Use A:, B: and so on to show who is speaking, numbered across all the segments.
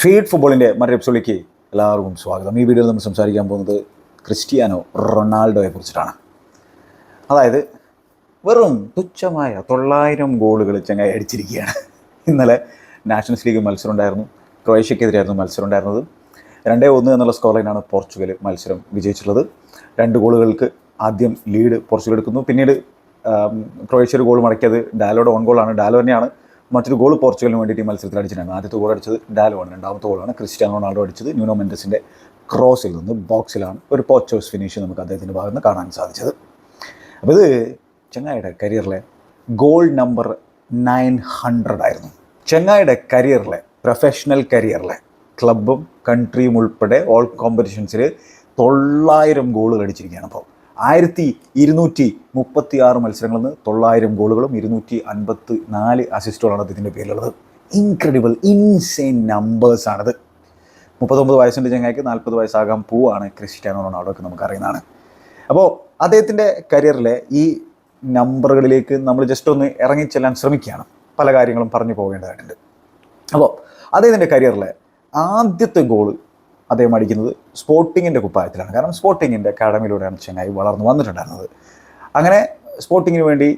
A: Feed ഫുട്ബോളിന്റെ മറ്റൊരു എപ്പിസോഡിലേക്ക് എല്ലാവർക്കും സ്വാഗതം. ഈ വീഡിയോയിൽ നമ്മൾ സംസാരിക്കാൻ പോകുന്നത് ക്രിസ്റ്റിയാനോ റൊണാൾഡോയെ കുറിച്ചിട്ടാണ്. അതായത് വെറും തുച്ഛമായ തൊള്ളായിരം ഗോളുകൾ ചങ്ങായി അടിച്ചിരിക്കുകയാണ്. ഇന്നലെ നാഷണൽസ് ലീഗ് മത്സരം ഉണ്ടായിരുന്നു ക്രൊയേഷ്യക്കെതിരായിരുന്നു മത്സരം ഉണ്ടായിരുന്നത് രണ്ടേ ഒന്ന് എന്നുള്ള സ്കോർ ലൈനാണ് പോർച്ചുഗൽ മത്സരം വിജയിച്ചിട്ടുള്ളത്. രണ്ട് ഗോളുകൾക്ക് ആദ്യം ലീഡ് പോർച്ചുഗൽ എടുക്കുന്നു. പിന്നീട് ക്രൊയേഷ്യ ഒരു ഗോൾ മടക്കിയത് ഡാലോയുടെ ഓൺ ഗോളാണ് ഡാലോ തന്നെയാണ് മറ്റൊരു ഗോൾ പോർച്ചുഗലിന് വേണ്ടിയിട്ട് ഈ മത്സരത്തിൽ അടിച്ചിട്ടുണ്ട് ആദ്യത്തെ ഗോൾ അടിച്ചത് ആണ് രണ്ടാമത്തെ ഗോളാണ് ക്രിസ്റ്റ്യാനോ റൊണാൾഡോ അടിച്ചത് ന്യൂനോ മെൻഡസിന്റെ ക്രോസിൽ നിന്ന് ബോക്സിലാണ് ഒരു പോച്ചോസ് ഫിനിഷ് നമുക്ക് അദ്ദേഹത്തിന്റെ ഭാഗത്ത് നിന്ന് കാണാൻ സാധിച്ചത്. അപ്പോൾ ഇത് ചെങ്ങായിയുടെ കരിയറിലെ ഗോൾ നമ്പർ നയൻ ഹൺഡ്രഡ് ആയിരുന്നു. ചെങ്ങായിയുടെ കരിയറിലെ പ്രൊഫഷണൽ കരിയറിലെ ക്ലബും കൺട്രിയും ഉൾപ്പെടെ ഓൾ കോമ്പറ്റീഷൻസിൽ തൊള്ളായിരം ഗോളുകൾ അടിച്ചിരിക്കുകയാണ് അപ്പോൾ ആയിരത്തി ഇരുന്നൂറ്റി മുപ്പത്തി ആറ് മത്സരങ്ങളിൽ നിന്ന് തൊള്ളായിരം ഗോളുകളും ഇരുന്നൂറ്റി അൻപത്തി നാല് അസിസ്റ്റുകളാണ് അദ്ദേഹത്തിന്റെ പേരിലുള്ളത്. ഇൻക്രെഡിബിൾ ഇൻസെയിൻ നമ്പേഴ്സാണത് മുപ്പത്തൊമ്പത് വയസ്സിന്റെ ചങ്ങായിക്ക് നാൽപ്പത് വയസ്സാകാൻ പോവാണ് ക്രിസ്ത്യാനോ റൊണാൾഡോ ഒക്കെ നമുക്ക് അറിയുന്നതാണ്. അപ്പോൾ അദ്ദേഹത്തിന്റെ കരിയറിലെ ഈ നമ്പറുകളിലേക്ക് നമ്മൾ ജസ്റ്റ് ഒന്ന് ഇറങ്ങിച്ചെല്ലാൻ ശ്രമിക്കുകയാണ്. പല കാര്യങ്ങളും പറഞ്ഞു പോകേണ്ടതായിട്ടുണ്ട്. അപ്പോൾ അദ്ദേഹത്തിന്റെ കരിയറിലെ ആദ്യത്തെ ഗോൾ അദ്ദേഹം അടിക്കുന്നത് സ്പോർട്ടിങ്ങിന്റെ കുപ്പായത്തിലാണ്. കാരണം സ്പോർട്ടിങ്ങിന്റെ അക്കാഡമിയിലൂടെയാണ് ചെങ്ങായി വളർന്നു വന്നിട്ടുണ്ടായിരുന്നത്. അങ്ങനെ സ്പോർട്ടിങ്ങിന് വേണ്ടി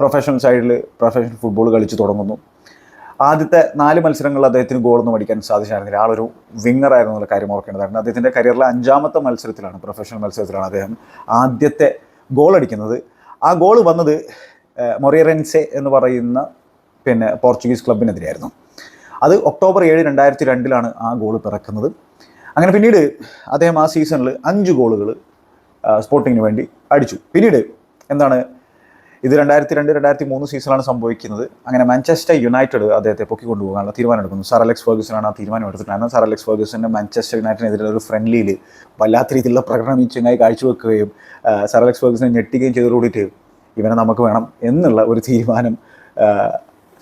A: പ്രൊഫഷണൽ സൈഡിൽ പ്രൊഫഷണൽ ഫുട്ബോൾ കളിച്ച് തുടങ്ങുന്നു. ആദ്യത്തെ നാല് മത്സരങ്ങളിൽ അദ്ദേഹത്തിന് ഗോളൊന്നും അടിക്കാൻ സാധിച്ചായിരുന്നില്ല. ആളൊരു വിങ്ങറായിരുന്നു എന്നുള്ള കാര്യം ഓർക്കേണ്ടതായിരുന്നു. അദ്ദേഹത്തിന്റെ കരിയറിലെ അഞ്ചാമത്തെ മത്സരത്തിലാണ് പ്രൊഫഷണൽ മത്സരത്തിലാണ് അദ്ദേഹം ആദ്യത്തെ ഗോൾ അടിക്കുന്നത്. ആ ഗോൾ വന്നത് മൊറിയറൻസെ എന്ന് പറയുന്ന പിന്നെ പോർച്ചുഗീസ് ക്ലബിനെതിരെയായിരുന്നു അത് ഒക്ടോബർ ഏഴ് രണ്ടായിരത്തി രണ്ടിലാണ് ആ ഗോൾ പിറക്കുന്നത്. അങ്ങനെ പിന്നീട് അദ്ദേഹം ആ സീസണിൽ അഞ്ച് ഗോളുകൾ സ്പോർട്ടിങ്ങിന് വേണ്ടി അടിച്ചു. പിന്നീട് എന്താണ് ഇത് രണ്ടായിരത്തി രണ്ട് രണ്ടായിരത്തി മൂന്ന് സീസണാണ് സംഭവിക്കുന്നത്. അങ്ങനെ മാഞ്ചസ്റ്റർ യുണൈറ്റഡ് അദ്ദേഹത്തെ പൊക്കിക്കൊണ്ടുപോകാനുള്ള തീരുമാനം എടുക്കുന്നു സർ അലക്സ് ഫെർഗൂസനാണ് ആ തീരുമാനം എടുത്തിട്ടുണ്ടായിരുന്നത് സർ അലക്സ് ഫെർഗൂസന്റെ മാഞ്ചസ്റ്റർ യുണൈറ്റഡിനെതിരെ ഒരു ഫ്രണ്ട്ലിയിൽ വല്ലാത്ത രീതിയിലുള്ള പ്രകടനം ഈ ചെങ്ങായി കാഴ്ചവെക്കുകയും സർ അലക്സ് ഫെർഗൂസനെ ഞെട്ടിക്കുകയും ചെയ്തതോടുകൂടിയിട്ട് ഇവനെ നമുക്ക് വേണം എന്നുള്ള ഒരു തീരുമാനം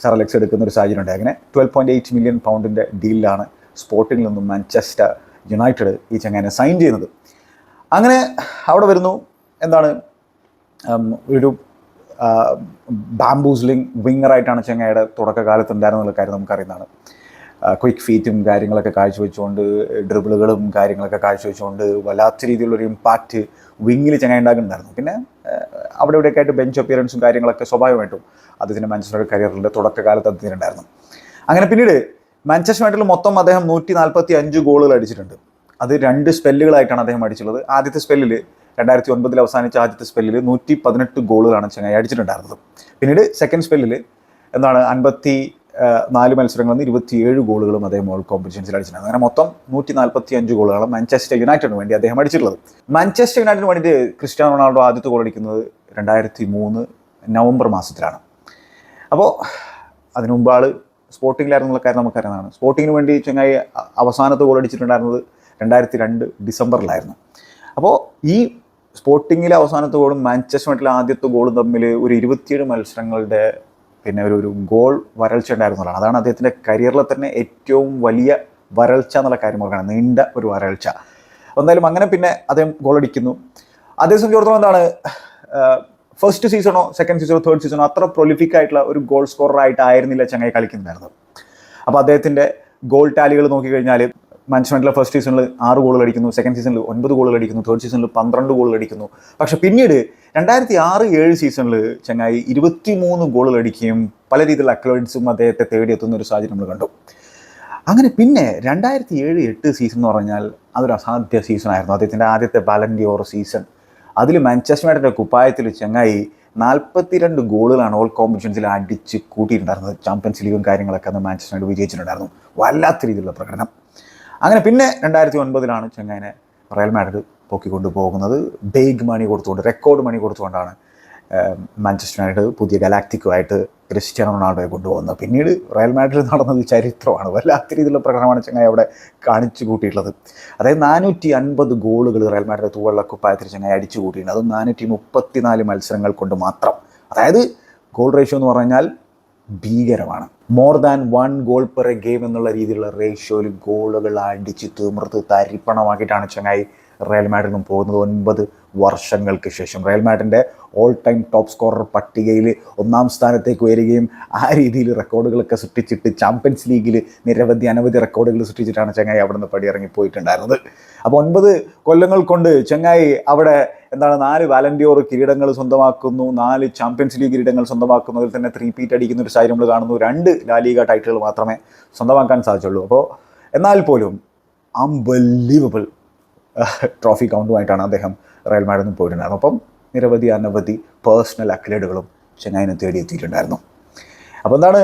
A: സർ അലക്സ് എടുക്കുന്ന ഒരു സാഹചര്യം ഉണ്ടായി. അങ്ങനെ ട്വൽവ് പോയിന്റ് എയ്റ്റ് മില്യൺ പൗണ്ടിന്റെ ഡീലിലാണ് സ്പോർട്ടിങ്ങിൽ നിന്നും മാഞ്ചസ്റ്റർ യുണൈറ്റഡ് ഈ ചങ്ങാനെ സൈൻ ചെയ്യുന്നത്. അങ്ങനെ അവിടെ വരുന്നു. എന്താണ്? ഒരു ബാംബൂസ്ലിംഗ് വിങ്ങറായിട്ടാണ് ചെങ്ങായുടെ തുടക്കകാലത്ത് ഉണ്ടായിരുന്നുള്ള കാര്യം നമുക്കറിയുന്നതാണ്. ക്വിക്ക് ഫീറ്റും കാര്യങ്ങളൊക്കെ കാഴ്ചവെച്ചുകൊണ്ട് ഡ്രിബിളുകളും കാര്യങ്ങളൊക്കെ കാഴ്ചവെച്ചുകൊണ്ട് വല്ലാത്ത രീതിയിലുള്ളൊരു ഇമ്പാക്റ്റ് വിങ്ങിൽ ചെങ്ങായി ഉണ്ടാകുന്നുണ്ടായിരുന്നു. പിന്നെ അവിടെ ഇവിടെയൊക്കെ ആയിട്ട് ബെഞ്ച് അപ്പിയറൻസും കാര്യങ്ങളൊക്കെ സ്വാഭാവികമായിട്ടും അദ്ദേഹത്തിന്റെ മാഞ്ചസ്റ്റർ കരിയറിന്റെ തുടക്കകാലത്ത് അദ്ദേഹത്തിനുണ്ടായിരുന്നു. അങ്ങനെ പിന്നീട് മാഞ്ചസ്റ്റർ യുണൈറ്റഡിൽ മൊത്തം അദ്ദേഹം നൂറ്റി നാൽപ്പത്തി അഞ്ച് ഗോളുകൾ അടിച്ചിട്ടുണ്ട്. അത് രണ്ട് സ്പെല്ലുകളായിട്ടാണ് അദ്ദേഹം അടിച്ചുള്ളത് ആദ്യത്തെ സ്പെല്ലിൽ രണ്ടായിരത്തി ഒൻപതിൽ അവസാനിച്ച ആദ്യത്തെ സ്പെല്ലിൽ നൂറ്റി പതിനെട്ട് ഗോളുകളാണ് ചെങ്ങായി അടിച്ചിട്ടുണ്ടായിരുന്നത്. പിന്നീട് സെക്കൻഡ് സ്പെല്ലിൽ എന്താണ് അൻപത്തി നാല് മത്സരങ്ങളിൽ നിന്ന് ഇരുപത്തിയേഴ് ഗോളുകളും അദ്ദേഹം ഓൾ കോമ്പറ്റീഷൻസിൽ അടിച്ചിട്ടുണ്ട്. അങ്ങനെ മൊത്തം നൂറ്റി നാൽപ്പത്തി അഞ്ച് ഗോളുകളാണ് മാഞ്ചസ്റ്റർ യുണൈറ്റഡിന് വേണ്ടി അദ്ദേഹം അടിച്ചിട്ടുള്ളത്. മാഞ്ചസ്റ്റർ യുണൈറ്റഡിന് വേണ്ടി ക്രിസ്ത്യാനോ റൊണാൾഡോ ആദ്യത്തെ ഗോൾ അടിക്കുന്നത് രണ്ടായിരത്തി മൂന്ന് നവംബർ മാസത്തിലാണ്. അപ്പോൾ അതിനു മുമ്പ് ആൾ സ്പോർട്ടിങ്ങിലായിരുന്നുള്ള കാര്യം നമുക്കറിയാവുന്നതാണ് സ്പോർട്ടിങ്ങിന് വേണ്ടി ചങ്ങായി അവസാനത്ത് ഗോൾ അടിച്ചിട്ടുണ്ടായിരുന്നത് രണ്ടായിരത്തി രണ്ട് ഡിസംബറിലായിരുന്നു. അപ്പോൾ ഈ സ്പോർട്ടിങ്ങിലെ അവസാനത്തെ ഗോളും മാഞ്ചസ്റ്റർ യുണൈറ്റിലെ ആദ്യത്തെ ഗോളും തമ്മിൽ ഒരു ഇരുപത്തിയേഴ് മത്സരങ്ങളുടെ പിന്നെ ഒരു ഒരു ഗോൾ വരൾച്ച ഉണ്ടായിരുന്നതാണ് അതാണ് അദ്ദേഹത്തിന്റെ കരിയറിലെ തന്നെ ഏറ്റവും വലിയ വരൾച്ച എന്നുള്ള കാര്യം നോക്കുകയാണ് നീണ്ട ഒരു വരൾച്ച. എന്തായാലും അങ്ങനെ പിന്നെ അദ്ദേഹം ഗോൾ അടിക്കുന്നു. അതേ സംബന്ധിച്ചിടത്തോളം എന്താണ് ഫസ്റ്റ് സീസണോ സെക്കൻഡ് സീസണോ തേർഡ് സീസണോ അത്ര പ്രൊലിഫിക് ആയിട്ടുള്ള ഒരു ഗോൾ സ്കോറർ ആയിട്ടായിരുന്നില്ല ചങ്ങായി കളിക്കുന്നുണ്ടായിരുന്നത്. അപ്പോൾ അദ്ദേഹത്തിന്റെ ഗോൾ ടാലികൾ നോക്കിക്കഴിഞ്ഞാൽ മാനേജ്മെന്റിലെ ഫസ്റ്റ് സീസണിൽ ആറ് ഗോളുകൾ അടിക്കുന്നു സെക്കൻഡ് സീസണിൽ ഒൻപത് ഗോളുകൾ അടിക്കുന്നു തേർഡ് സീസണിൽ പന്ത്രണ്ട് ഗോളുകൾ അടിക്കുന്നു. പക്ഷേ പിന്നീട് രണ്ടായിരത്തി ആറ് ഏഴ് സീസണിൽ ചങ്ങായി ഇരുപത്തി മൂന്ന് ഗോളുകൾ അടിക്കുകയും പല രീതിയിലുള്ള അക്ലോയിഡ്സും അദ്ദേഹത്തെ തേടിയെത്തുന്ന ഒരു സാഹചര്യം നമ്മൾ കണ്ടു. അങ്ങനെ പിന്നെ രണ്ടായിരത്തി ഏഴ് എട്ട് സീസൺ എന്ന് പറഞ്ഞാൽ അതൊരു അസാധ്യ സീസൺ ആയിരുന്നു. അദ്ദേഹത്തിന്റെ ആദ്യത്തെ ബാലൻഡിയോർ സീസൺ അതിൽ മാഞ്ചസ്റ്റർ യുണൈറ്റഡ് കുപ്പായത്തിൽ ചങ്ങായി നാൽപ്പത്തിരണ്ട് ഗോളുകളാണ് ഓൾ കോമ്പറ്റീഷൻസിൽ അടിച്ച് കൂട്ടിയിട്ടുണ്ടായിരുന്നത്. ചാമ്പ്യൻസ് ലീഗും കാര്യങ്ങളൊക്കെ അന്ന് മാഞ്ചസ്റ്റർ യുണൈറ്റഡ് വിജയിച്ചിട്ടുണ്ടായിരുന്നു. വല്ലാത്ത രീതിയിലുള്ള പ്രകടനം. അങ്ങനെ പിന്നെ രണ്ടായിരത്തി ഒൻപതിലാണ് ചെങ്ങായിനെ റയൽ മാഡ്രിഡ് പൊക്കിക്കൊണ്ട് പോകുന്നത് ബേഗ് മണി കൊടുത്തുകൊണ്ട് റെക്കോർഡ് മണി കൊടുത്തുകൊണ്ടാണ് മാഞ്ചസ്റ്റർ യുണൈറ്റഡ് പുതിയ ഗലാക്റ്റിക്കുമായിട്ട് ക്രിസ്ത്യാനോ റൊണാൾഡോയെ കൊണ്ടുപോകുന്നത് പിന്നീട് റയൽ മാഡ്രിഡ് നടന്നത് ചരിത്രമാണ്. വല്ലാത്ത രീതിയിലുള്ള പ്രകടനമാണ് ചങ്ങായി അവിടെ കാണിച്ചു കൂട്ടിയിട്ടുള്ളത്. അതായത് നാനൂറ്റി അൻപത് ഗോളുകൾ റയൽ മാഡ്രിഡ് തൂവള്ള കുപ്പായത്തിൽ ചങ്ങായി അടിച്ചു കൂട്ടിയിട്ടുണ്ട്. അതും നാനൂറ്റി മുപ്പത്തിനാല് മത്സരങ്ങൾ കൊണ്ട് മാത്രം. അതായത് ഗോൾ റേഷ്യോ എന്ന് പറഞ്ഞാൽ ഭീകരമാണ്. More than one goal per a game എന്നുള്ള രീതിയിലുള്ള റേഷ്യോയിൽ ഗോളുകൾ അടിച്ച് തീർത്ത് തരിപ്പണമാക്കിയിട്ടാണ് ചങ്ങായി റയൽ മാഡ്രിഡിനും പോകുന്നത് ഒൻപത് വർഷങ്ങൾക്ക് ശേഷം. റയൽ മാഡ്രിന്റെ ഓൾ ടൈം ടോപ്പ് സ്കോറർ പട്ടികയിൽ ഒന്നാം സ്ഥാനത്തേക്ക് ഉയരുകയും ആ രീതിയിൽ റെക്കോർഡുകളൊക്കെ സൃഷ്ടിച്ചിട്ട് ചാമ്പ്യൻസ് ലീഗിൽ നിരവധി അനവധി റെക്കോർഡുകൾ സൃഷ്ടിച്ചിട്ടാണ് ചങ്ങായി അവിടെ നിന്ന് പടിയിറങ്ങിപ്പോയിട്ടുണ്ടായിരുന്നത്. അപ്പോൾ ഒൻപത് കൊല്ലങ്ങൾ കൊണ്ട് ചെങ്ങായി അവിടെ എന്താണ് നാല് വാലന്റിയോർ കിരീടങ്ങൾ സ്വന്തമാക്കുന്നു നാല് ചാമ്പ്യൻസ് ലീഗ് കിരീടങ്ങൾ സ്വന്തമാക്കുന്നു അതിൽ തന്നെ ത്രീ പീറ്റ് അടിക്കുന്ന ഒരു സാഹചര്യം നമ്മൾ കാണുന്നു. രണ്ട് ലാലിക ടൈറ്റിലുകൾ മാത്രമേ സ്വന്തമാക്കാൻ സാധിച്ചുള്ളൂ. അപ്പോൾ എന്നാൽ പോലും അൺബലീവബിൾ ട്രോഫി കൗണ്ടുമായിട്ടാണ് അദ്ദേഹം റയൽ മാഡിൽ നിന്ന് പോയിട്ടുണ്ടായിരുന്നത് അപ്പം നിരവധി അനവധി പേഴ്സണൽ അക്ലേഡുകളും ചെങ്ങായിനെ തേടിയെത്തിയിട്ടുണ്ടായിരുന്നു. അപ്പോൾ എന്താണ്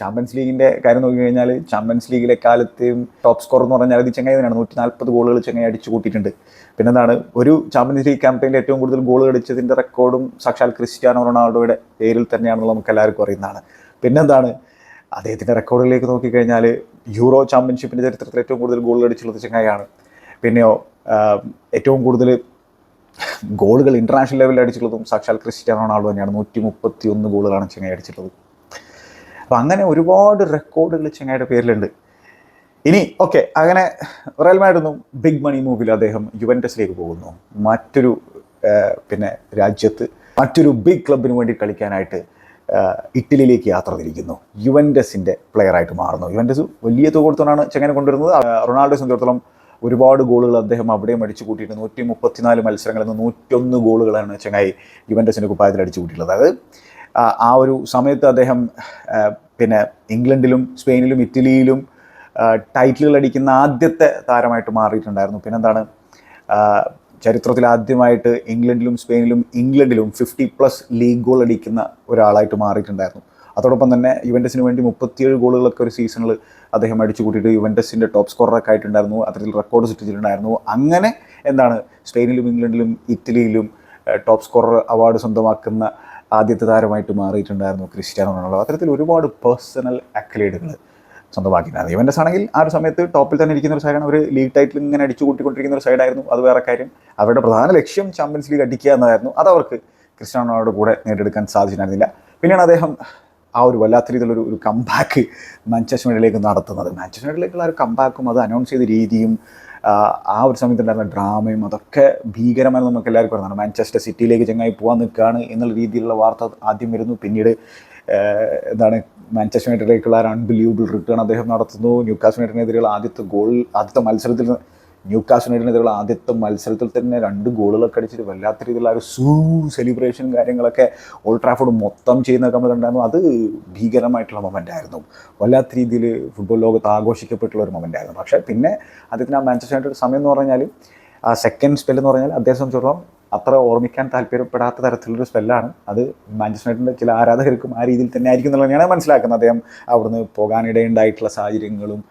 A: ചാമ്പ്യൻസ് ലീഗിന്റെ കാര്യം നോക്കി കഴിഞ്ഞാൽ ചാമ്പ്യൻസ് ലീഗിലെ കാലത്തെയും ടോപ്പ് സ്കോർ എന്ന് പറഞ്ഞാൽ അത് ചെങ്ങായി തന്നെയാണ്. നൂറ്റി നാൽപ്പത് ഗോളുകൾ ചെങ്ങായി അടിച്ചു കൂട്ടിയിട്ടുണ്ട്. പിന്നെന്താണ് ഒരു ചാമ്പ്യൻസ് ലീഗ് ക്യാമ്പയിനിൽ ഏറ്റവും കൂടുതൽ ഗോളുകൾ അടിച്ചതിന്റെ റെക്കോർഡും സാക്ഷാൽ ക്രിസ്ത്യാനോ റൊണാൾഡോയുടെ പേരിൽ തന്നെയാണെന്നുള്ള നമുക്ക് എല്ലാവർക്കും അറിയുന്നതാണ്. പിന്നെന്താണ് അദ്ദേഹത്തിന്റെ റെക്കോർഡിലേക്ക് നോക്കിക്കഴിഞ്ഞാൽ യൂറോ ചാമ്പ്യൻഷിപ്പിന്റെ ചരിത്രത്തിൽ ഏറ്റവും കൂടുതൽ ഗോളുകൾ അടിച്ചുള്ളത് ചെങ്ങായിയാണ് പിന്നെയോ ഏറ്റവും കൂടുതൽ ഗോളുകൾ ഇന്റർനാഷണൽ ലെവലിൽ അടിച്ചിട്ടുള്ളതും സാക്ഷാൽ ക്രിസ്റ്റ്യാനോ റൊണാൾഡോ തന്നെയാണ്. നൂറ്റി മുപ്പത്തി ഒന്ന് ഗോളുകളാണ് ചെങ്ങായി അടിച്ചിട്ടുള്ളത്. അപ്പം അങ്ങനെ ഒരുപാട് റെക്കോർഡുകൾ ചെങ്ങായിയുടെ പേരിലുണ്ട്. ഇനി ഓക്കെ അങ്ങനെ റയൽ ബിഗ് മണി മൂവിൽ അദ്ദേഹം യുവന്റസിലേക്ക് പോകുന്നു. മറ്റൊരു പിന്നെ രാജ്യത്ത് മറ്റൊരു ബിഗ് ക്ലബിന് വേണ്ടി കളിക്കാനായിട്ട് ഇറ്റലിയിലേക്ക് യാത്ര തിരിക്കുന്നു. യുവന്റസിന്റെ പ്ലെയറായിട്ട് മാറുന്നു. യുവന്റസ് വലിയ തുക കൊടുത്തോണ്ടാണ് ചെങ്ങനെ കൊണ്ടുവരുന്നത്. റൊണാൾഡോ സംബന്ധിച്ചിടത്തോളം ഒരുപാട് ഗോളുകൾ അദ്ദേഹം അവിടെയും അടിച്ചു കൂട്ടിയിട്ട് നൂറ്റി മുപ്പത്തിനാല് മത്സരങ്ങളിൽ നിന്ന് നൂറ്റൊന്ന് ഗോളുകളാണ് ചെങ്ങായി യുവന്റസിന്റെ കുപ്പായത്തിൽ അടിച്ചു കൂട്ടിയിട്ടുള്ളത്. അതായത് ആ, ഒരു സമയത്ത് അദ്ദേഹം പിന്നെ ഇംഗ്ലണ്ടിലും സ്പെയിനിലും ഇറ്റലിയിലും ടൈറ്റിലുകൾ അടിക്കുന്ന ആദ്യത്തെ താരമായിട്ട് മാറിയിട്ടുണ്ടായിരുന്നു. പിന്നെന്താണ് ചരിത്രത്തിൽ ആദ്യമായിട്ട് ഇംഗ്ലണ്ടിലും സ്പെയിനിലും ഇംഗ്ലണ്ടിലും ഫിഫ്റ്റി പ്ലസ് ലീഗ് ഗോൾ അടിക്കുന്ന ഒരാളായിട്ട് മാറിയിട്ടുണ്ടായിരുന്നു. അതോടൊപ്പം തന്നെ യുവന്റസിന് വേണ്ടി മുപ്പത്തിയേഴ് ഗോളുകളൊക്കെ ഒരു സീസണിൽ അദ്ദേഹം അടിച്ചു കൂട്ടിയിട്ട് യുവന്റസിന്റെ ടോപ്പ് സ്കോറൊക്കെ ആയിട്ടുണ്ടായിരുന്നു. അത്തരത്തിൽ റെക്കോർഡ് സൃഷ്ടിച്ചിട്ടുണ്ടായിരുന്നു അങ്ങനെ എന്താണ് സ്പെയിനിലും ഇംഗ്ലണ്ടിലും ഇറ്റലിയിലും ടോപ്പ് സ്കോറർ അവാർഡ് സ്വന്തമാക്കുന്ന ആദ്യത്തെ താരമായിട്ട് മാറിയിട്ടുണ്ടായിരുന്നു ക്രിസ്ത്യാനോ റൊണാൾഡോ. അത്തരത്തിൽ ഒരുപാട് പേഴ്സണൽ അക്ലേഡുകൾ സ്വന്തമാക്കിയിട്ടുണ്ടായിരുന്നു ഇവന്റെസ് ആണെങ്കിൽ ആ ഒരു സമയത്ത് ടോപ്പിൽ തന്നെ ഇരിക്കുന്ന ഒരു സൈഡാണ് ഒരു ലീഗ് ടൈറ്റിൽ ഇങ്ങനെ അടിച്ചു കൂട്ടിക്കൊണ്ടിരിക്കുന്ന ഒരു സൈഡായിരുന്നു അത് വേറെ കാര്യം. അവരുടെ പ്രധാന ലക്ഷ്യം ചാമ്പ്യൻസ് ലീഗ് അടിക്കുക എന്നതായിരുന്നു. അത് അവർക്ക് ക്രിസ്ത്യാനോ റൊണാൾഡോ കൂടെ നേടിയെടുക്കാൻ സാധിച്ചിട്ടുണ്ടായിരുന്നില്ല പിന്നെയാണ് അദ്ദേഹം ആ ഒരു വല്ലാത്ത രീതിയിലൊരു ഒരു കംബാക്ക് മാഞ്ചസ്റ്റർ യുണൈറ്റിലേക്ക് നടത്തുന്നത്. മാഞ്ചസ്റ്റർ യുണൈറ്റിലേക്കുള്ള ആ ഒരു കംബാക്കും അത് അനൗൺസ് ചെയ്ത രീതിയും ആ, ഒരു സമയത്തുണ്ടായിരുന്ന ഡ്രാമയും അതൊക്കെ ഭീകരമായി നമുക്ക് എല്ലാവർക്കും അറിയാം. മാഞ്ചസ്റ്റർ സിറ്റിയിലേക്ക് ചങ്ങായി പോകാൻ നിൽക്കുകയാണ് എന്നുള്ള രീതിയിലുള്ള വാർത്ത ആദ്യം വരുന്നു. പിന്നീട് എന്താണ് മാഞ്ചസ്റ്റർ യുണൈറ്റഡിലേക്കുള്ള ഒരു അൺബിലീവബിൾ റിട്ടേൺ അദ്ദേഹം നടത്തുന്നു. ന്യൂക്കാസ് യുണൈറ്റഡിനെതിരെയുള്ള ആദ്യത്തെ ഗോൾ ആദ്യത്തെ മത്സരത്തിൽ ന്യൂക്കാസ് യുണൈറ്റഡിനെതിരെയുള്ള ആദ്യത്തെ മത്സരത്തിൽ തന്നെ രണ്ട് ഗോളുകളൊക്കെ അടിച്ചിട്ട് വല്ലാത്ത രീതിയിലുള്ള ഒരു സൂ സെലിബ്രേഷൻ കാര്യങ്ങളൊക്കെ ഓൾഡ് ട്രാഫോർഡ് മൊത്തം ചെയ്യുന്ന നമ്മൾ അത് ഭീകരമായിട്ടുള്ള മൊമെന്റ് ആയിരുന്നു. വല്ലാത്ത രീതിയിൽ ഫുട്ബോൾ ലോകത്ത് ആഘോഷിക്കപ്പെട്ടുള്ള ഒരു മൊമെന്റ് ആയിരുന്നു. പക്ഷേ പിന്നെ അദ്ദേഹത്തിന് ആ മാഞ്ചസ്റ്റർ യുണൈറ്റഡ് സമയം എന്ന് പറഞ്ഞാൽ ആ സെക്കൻഡ് സ്പെൽ എന്ന് പറഞ്ഞാൽ അദ്ദേഹം സംബന്ധിച്ചിടത്തോളം അത്ര ഓർമ്മിക്കാൻ താല്പര്യപ്പെടാത്ത തരത്തിലുള്ളൊരു സ്പെല്ലാണ് അത് മാഞ്ചസ്റ്റർ ചില ആരാധകർക്കും ആ രീതിയിൽ തന്നെ ആയിരിക്കും എന്നുള്ളത് ഞാൻ മനസ്സിലാക്കുന്നത്. അദ്ദേഹം അവിടുന്ന് പോകാനിടയുണ്ടായിട്ടുള്ള സാഹചര്യങ്ങളും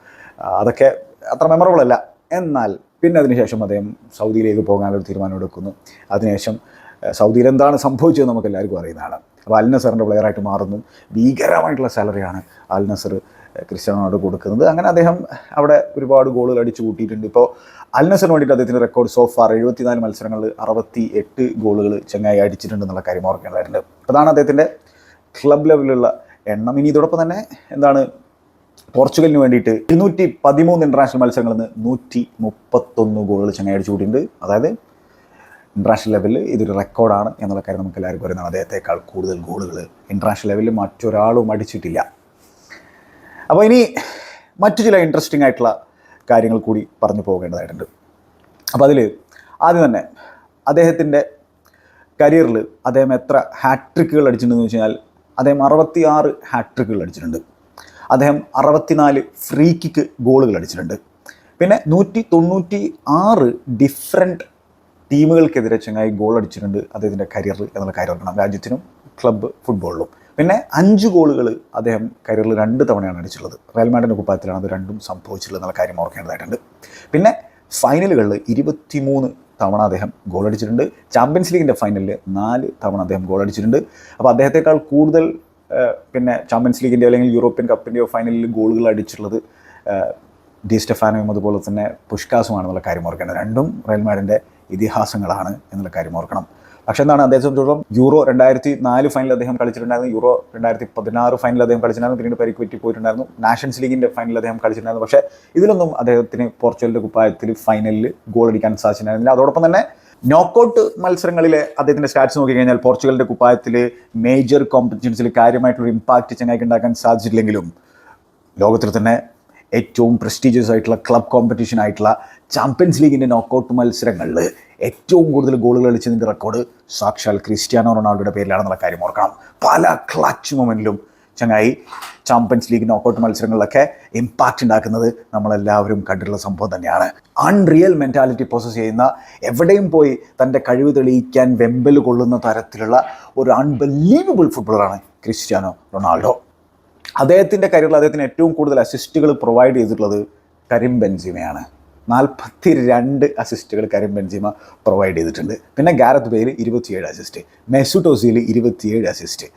A: അതൊക്കെ അത്ര മെമ്മറബിൾ അല്ല. എന്നാൽ പിന്നെ അതിനുശേഷം അദ്ദേഹം സൗദിയിലേക്ക് പോകാനൊരു തീരുമാനം എടുക്കുന്നു അതിനുശേഷം സൗദിയിൽ എന്താണ് സംഭവിച്ചത് നമുക്ക് എല്ലാവർക്കും അറിയുന്നതാണ് അപ്പോൾ അൽ നസറിന്റെ പ്ലെയറായിട്ട് മാറുന്നു. ഭീകരമായിട്ടുള്ള സാലറിയാണ് അൽ നസർ ക്രിസ്ത്യാനോട് കൊടുക്കുന്നത്. അങ്ങനെ അദ്ദേഹം അവിടെ ഒരുപാട് ഗോളുകൾ അടിച്ചു കൂട്ടിയിട്ടുണ്ട്. ഇപ്പോൾ അൽ നസറിന് വേണ്ടിയിട്ട് അദ്ദേഹത്തിന്റെ റെക്കോർഡ് സോ ഫാർ എഴുപത്തിനാല് മത്സരങ്ങളിൽ അറുപത്തി എട്ട് ഗോളുകൾ ചെങ്ങായി അടിച്ചിട്ടുണ്ട് എന്നുള്ള കാര്യം ഓർക്കേണ്ടതായിട്ടുണ്ട്. അതാണ് അദ്ദേഹത്തിന്റെ ക്ലബ് ലെവലിലുള്ള എണ്ണം. ഇനി ഇതോടൊപ്പം തന്നെ എന്താണ് പോർച്ചുഗലിന് വേണ്ടിയിട്ട് ഇരുന്നൂറ്റി പതിമൂന്ന് ഇന്റർനാഷണൽ മത്സരങ്ങളിൽ നിന്ന് നൂറ്റി മുപ്പത്തൊന്ന് ഗോളുകൾ ചങ്ങായി കൂട്ടിയിട്ടുണ്ട് അതായത് ഇന്റർനാഷണൽ ലെവലിൽ ഇതൊരു റെക്കോർഡാണ് എന്നുള്ള കാര്യം നമുക്ക് എല്ലാവർക്കും അറിയുന്നതാണ്. അദ്ദേഹത്തെക്കാൾ കൂടുതൽ ഗോളുകൾ ഇന്റർനാഷണൽ ലെവലിൽ മറ്റൊരാളും അടിച്ചിട്ടില്ല. അപ്പോൾ ഇനി മറ്റു ചില ഇൻട്രസ്റ്റിംഗ് ആയിട്ടുള്ള കാര്യങ്ങൾ കൂടി പറഞ്ഞു പോകേണ്ടതായിട്ടുണ്ട്. അപ്പോൾ അതിൽ ആദ്യം തന്നെ അദ്ദേഹത്തിന്റെ കരിയറിൽ അദ്ദേഹം എത്ര ഹാട്രിക്കുകൾ അടിച്ചിട്ടുണ്ടെന്ന് വെച്ച് കഴിഞ്ഞാൽ അദ്ദേഹം അറുപത്തി ആറ് ഹാട്രിക്കുകൾ അടിച്ചിട്ടുണ്ട്. അദ്ദേഹം അറുപത്തിനാല് ഫ്രീ കിക്ക് ഗോളുകൾ അടിച്ചിട്ടുണ്ട്. പിന്നെ നൂറ്റി തൊണ്ണൂറ്റി ആറ് ഡിഫറെന്റ് ടീമുകൾക്കെതിരെ ചങ്ങായി ഗോൾ അടിച്ചിട്ടുണ്ട് അദ്ദേഹത്തിന്റെ കരിയറിൽ എന്നുള്ള കാര്യം ഓർക്കണം. രാജ്യത്തിനും ക്ലബ്ബ് ഫുട്ബോളിലും പിന്നെ അഞ്ച് ഗോളുകൾ അദ്ദേഹം കരിയറിൽ രണ്ട് തവണയാണ് അടിച്ചിട്ടുള്ളത്. റയൽ മാഡിന്റെ കുപ്പായത്തിലാണ് അത് രണ്ടും സംഭവിച്ചിട്ടുള്ളത് എന്നുള്ള കാര്യം ഓർക്കേണ്ടതായിട്ടുണ്ട്. പിന്നെ ഫൈനലുകളിൽ ഇരുപത്തിമൂന്ന് തവണ അദ്ദേഹം ഗോൾ അടിച്ചിട്ടുണ്ട്. ചാമ്പ്യൻസ് ലീഗിന്റെ ഫൈനലിൽ നാല് തവണ അദ്ദേഹം ഗോൾ അടിച്ചിട്ടുണ്ട്. അപ്പോൾ അദ്ദേഹത്തെക്കാൾ കൂടുതൽ പിന്നെ ചാമ്പ്യൻസ് ലീഗിന്റെ അല്ലെങ്കിൽ യൂറോപ്യൻ കപ്പിന്റെയോ ഫൈനലിൽ ഗോളുകൾ അടിച്ചിട്ടുള്ളത് ഡി സ്റ്റെഫാനോയും അതുപോലെ തന്നെ പുഷ്കാസുമാണെന്നുള്ള കാര്യം ഓർക്കേണ്ടത്. രണ്ടും റയൽ മാഡിന്റെ ഇതിഹാസങ്ങളാണ് എന്നുള്ള കാര്യം ഓർക്കണം. പക്ഷേ എന്താണ് അദ്ദേഹം സംബന്ധിച്ചിടത്തോളം യൂറോ രണ്ടായിരത്തി നാല് ഫൈനൽ അദ്ദേഹം കളിച്ചിട്ടുണ്ടായിരുന്നു. യൂറോ രണ്ടായിരത്തി പതിനാറ് ഫൈനൽ അദ്ദേഹം കളിച്ചിട്ടുണ്ടായിരുന്നു. പിന്നീട് പരിക്ക് പറ്റി പോയിട്ടുണ്ടായിരുന്നു നാഷൻസ് ലീഗിന്റെ ഫൈനൽ അദ്ദേഹം കളിച്ചിട്ടുണ്ടായിരുന്നു. പക്ഷേ ഇതിലൊന്നും അദ്ദേഹത്തിന് പോർച്ചുഗലിന്റെ കുപ്പായത്തിൽ ഫൈനലിൽ ഗോൾ അടിക്കാൻ സാധിച്ചിട്ടുണ്ടായിരുന്നില്ല. അതോടൊപ്പം തന്നെ നോക്കൗട്ട് മത്സരങ്ങളിൽ അദ്ദേഹത്തിന്റെ സ്റ്റാറ്റ്സ് നോക്കിക്കഴിഞ്ഞാൽ പോർച്ചുഗലിന്റെ കുപ്പായത്തിൽ മേജർ കോമ്പറ്റീഷൻസിൽ കാര്യമായിട്ടുള്ള ഇമ്പാക്റ്റ് ചങ്ങായിക്ക് ഉണ്ടാക്കാൻ സാധിച്ചിട്ടില്ലെങ്കിലും ലോകത്തിൽ തന്നെ ഏറ്റവും പ്രസ്റ്റീജിയസ് ആയിട്ടുള്ള ക്ലബ് കോമ്പറ്റീഷൻ ആയിട്ടുള്ള ചാമ്പ്യൻസ് ലീഗിന്റെ നോക്കൗട്ട് മത്സരങ്ങളിൽ ഏറ്റവും കൂടുതൽ ഗോളുകൾ കളിച്ചതിന്റെ റെക്കോർഡ് സാക്ഷാൽ ക്രിസ്ത്യാനോ റൊണാൾഡോയുടെ പേരിലാണെന്നുള്ള കാര്യം ഓർക്കണം. പല ക്ലച്ച് മൊമെന്റിലും ചങ്ങായി. ചാമ്പ്യൻസ് ലീഗ് നോക്കൗട്ട് മത്സരങ്ങളിലൊക്കെ ഇമ്പാക്റ്റ് ഉണ്ടാക്കുന്നത് നമ്മളെല്ലാവരും കണ്ടിട്ടുള്ള സംഭവം തന്നെയാണ്. അൺറിയൽ മെന്റാലിറ്റി പ്രോസസ്സ് ചെയ്യുന്ന എവിടെയും പോയി തന്റെ കഴിവ് തെളിയിക്കാൻ വെമ്പൽ കൊള്ളുന്ന തരത്തിലുള്ള ഒരു അൺബിലീവബിൾ ഫുട്ബോളറാണ് ക്രിസ്ത്യാനോ റൊണാൾഡോ. അദ്ദേഹത്തിന്റെ കരിയറിൽ അദ്ദേഹത്തിന് ഏറ്റവും കൂടുതൽ അസിസ്റ്റുകൾ പ്രൊവൈഡ് ചെയ്തിട്ടുള്ളത് കരിം ബെൻസിമയാണ്. നാൽപ്പത്തി രണ്ട് അസിസ്റ്റുകൾ കരിം ബെൻസിമ പ്രൊവൈഡ് ചെയ്തിട്ടുണ്ട്. പിന്നെ ഗാരത്ത് ബെയിൽ ഇരുപത്തിയേഴ് അസിസ്റ്റ് മെസുടോസിയിൽ ഇരുപത്തിയേഴ് അസിസ്റ്റ്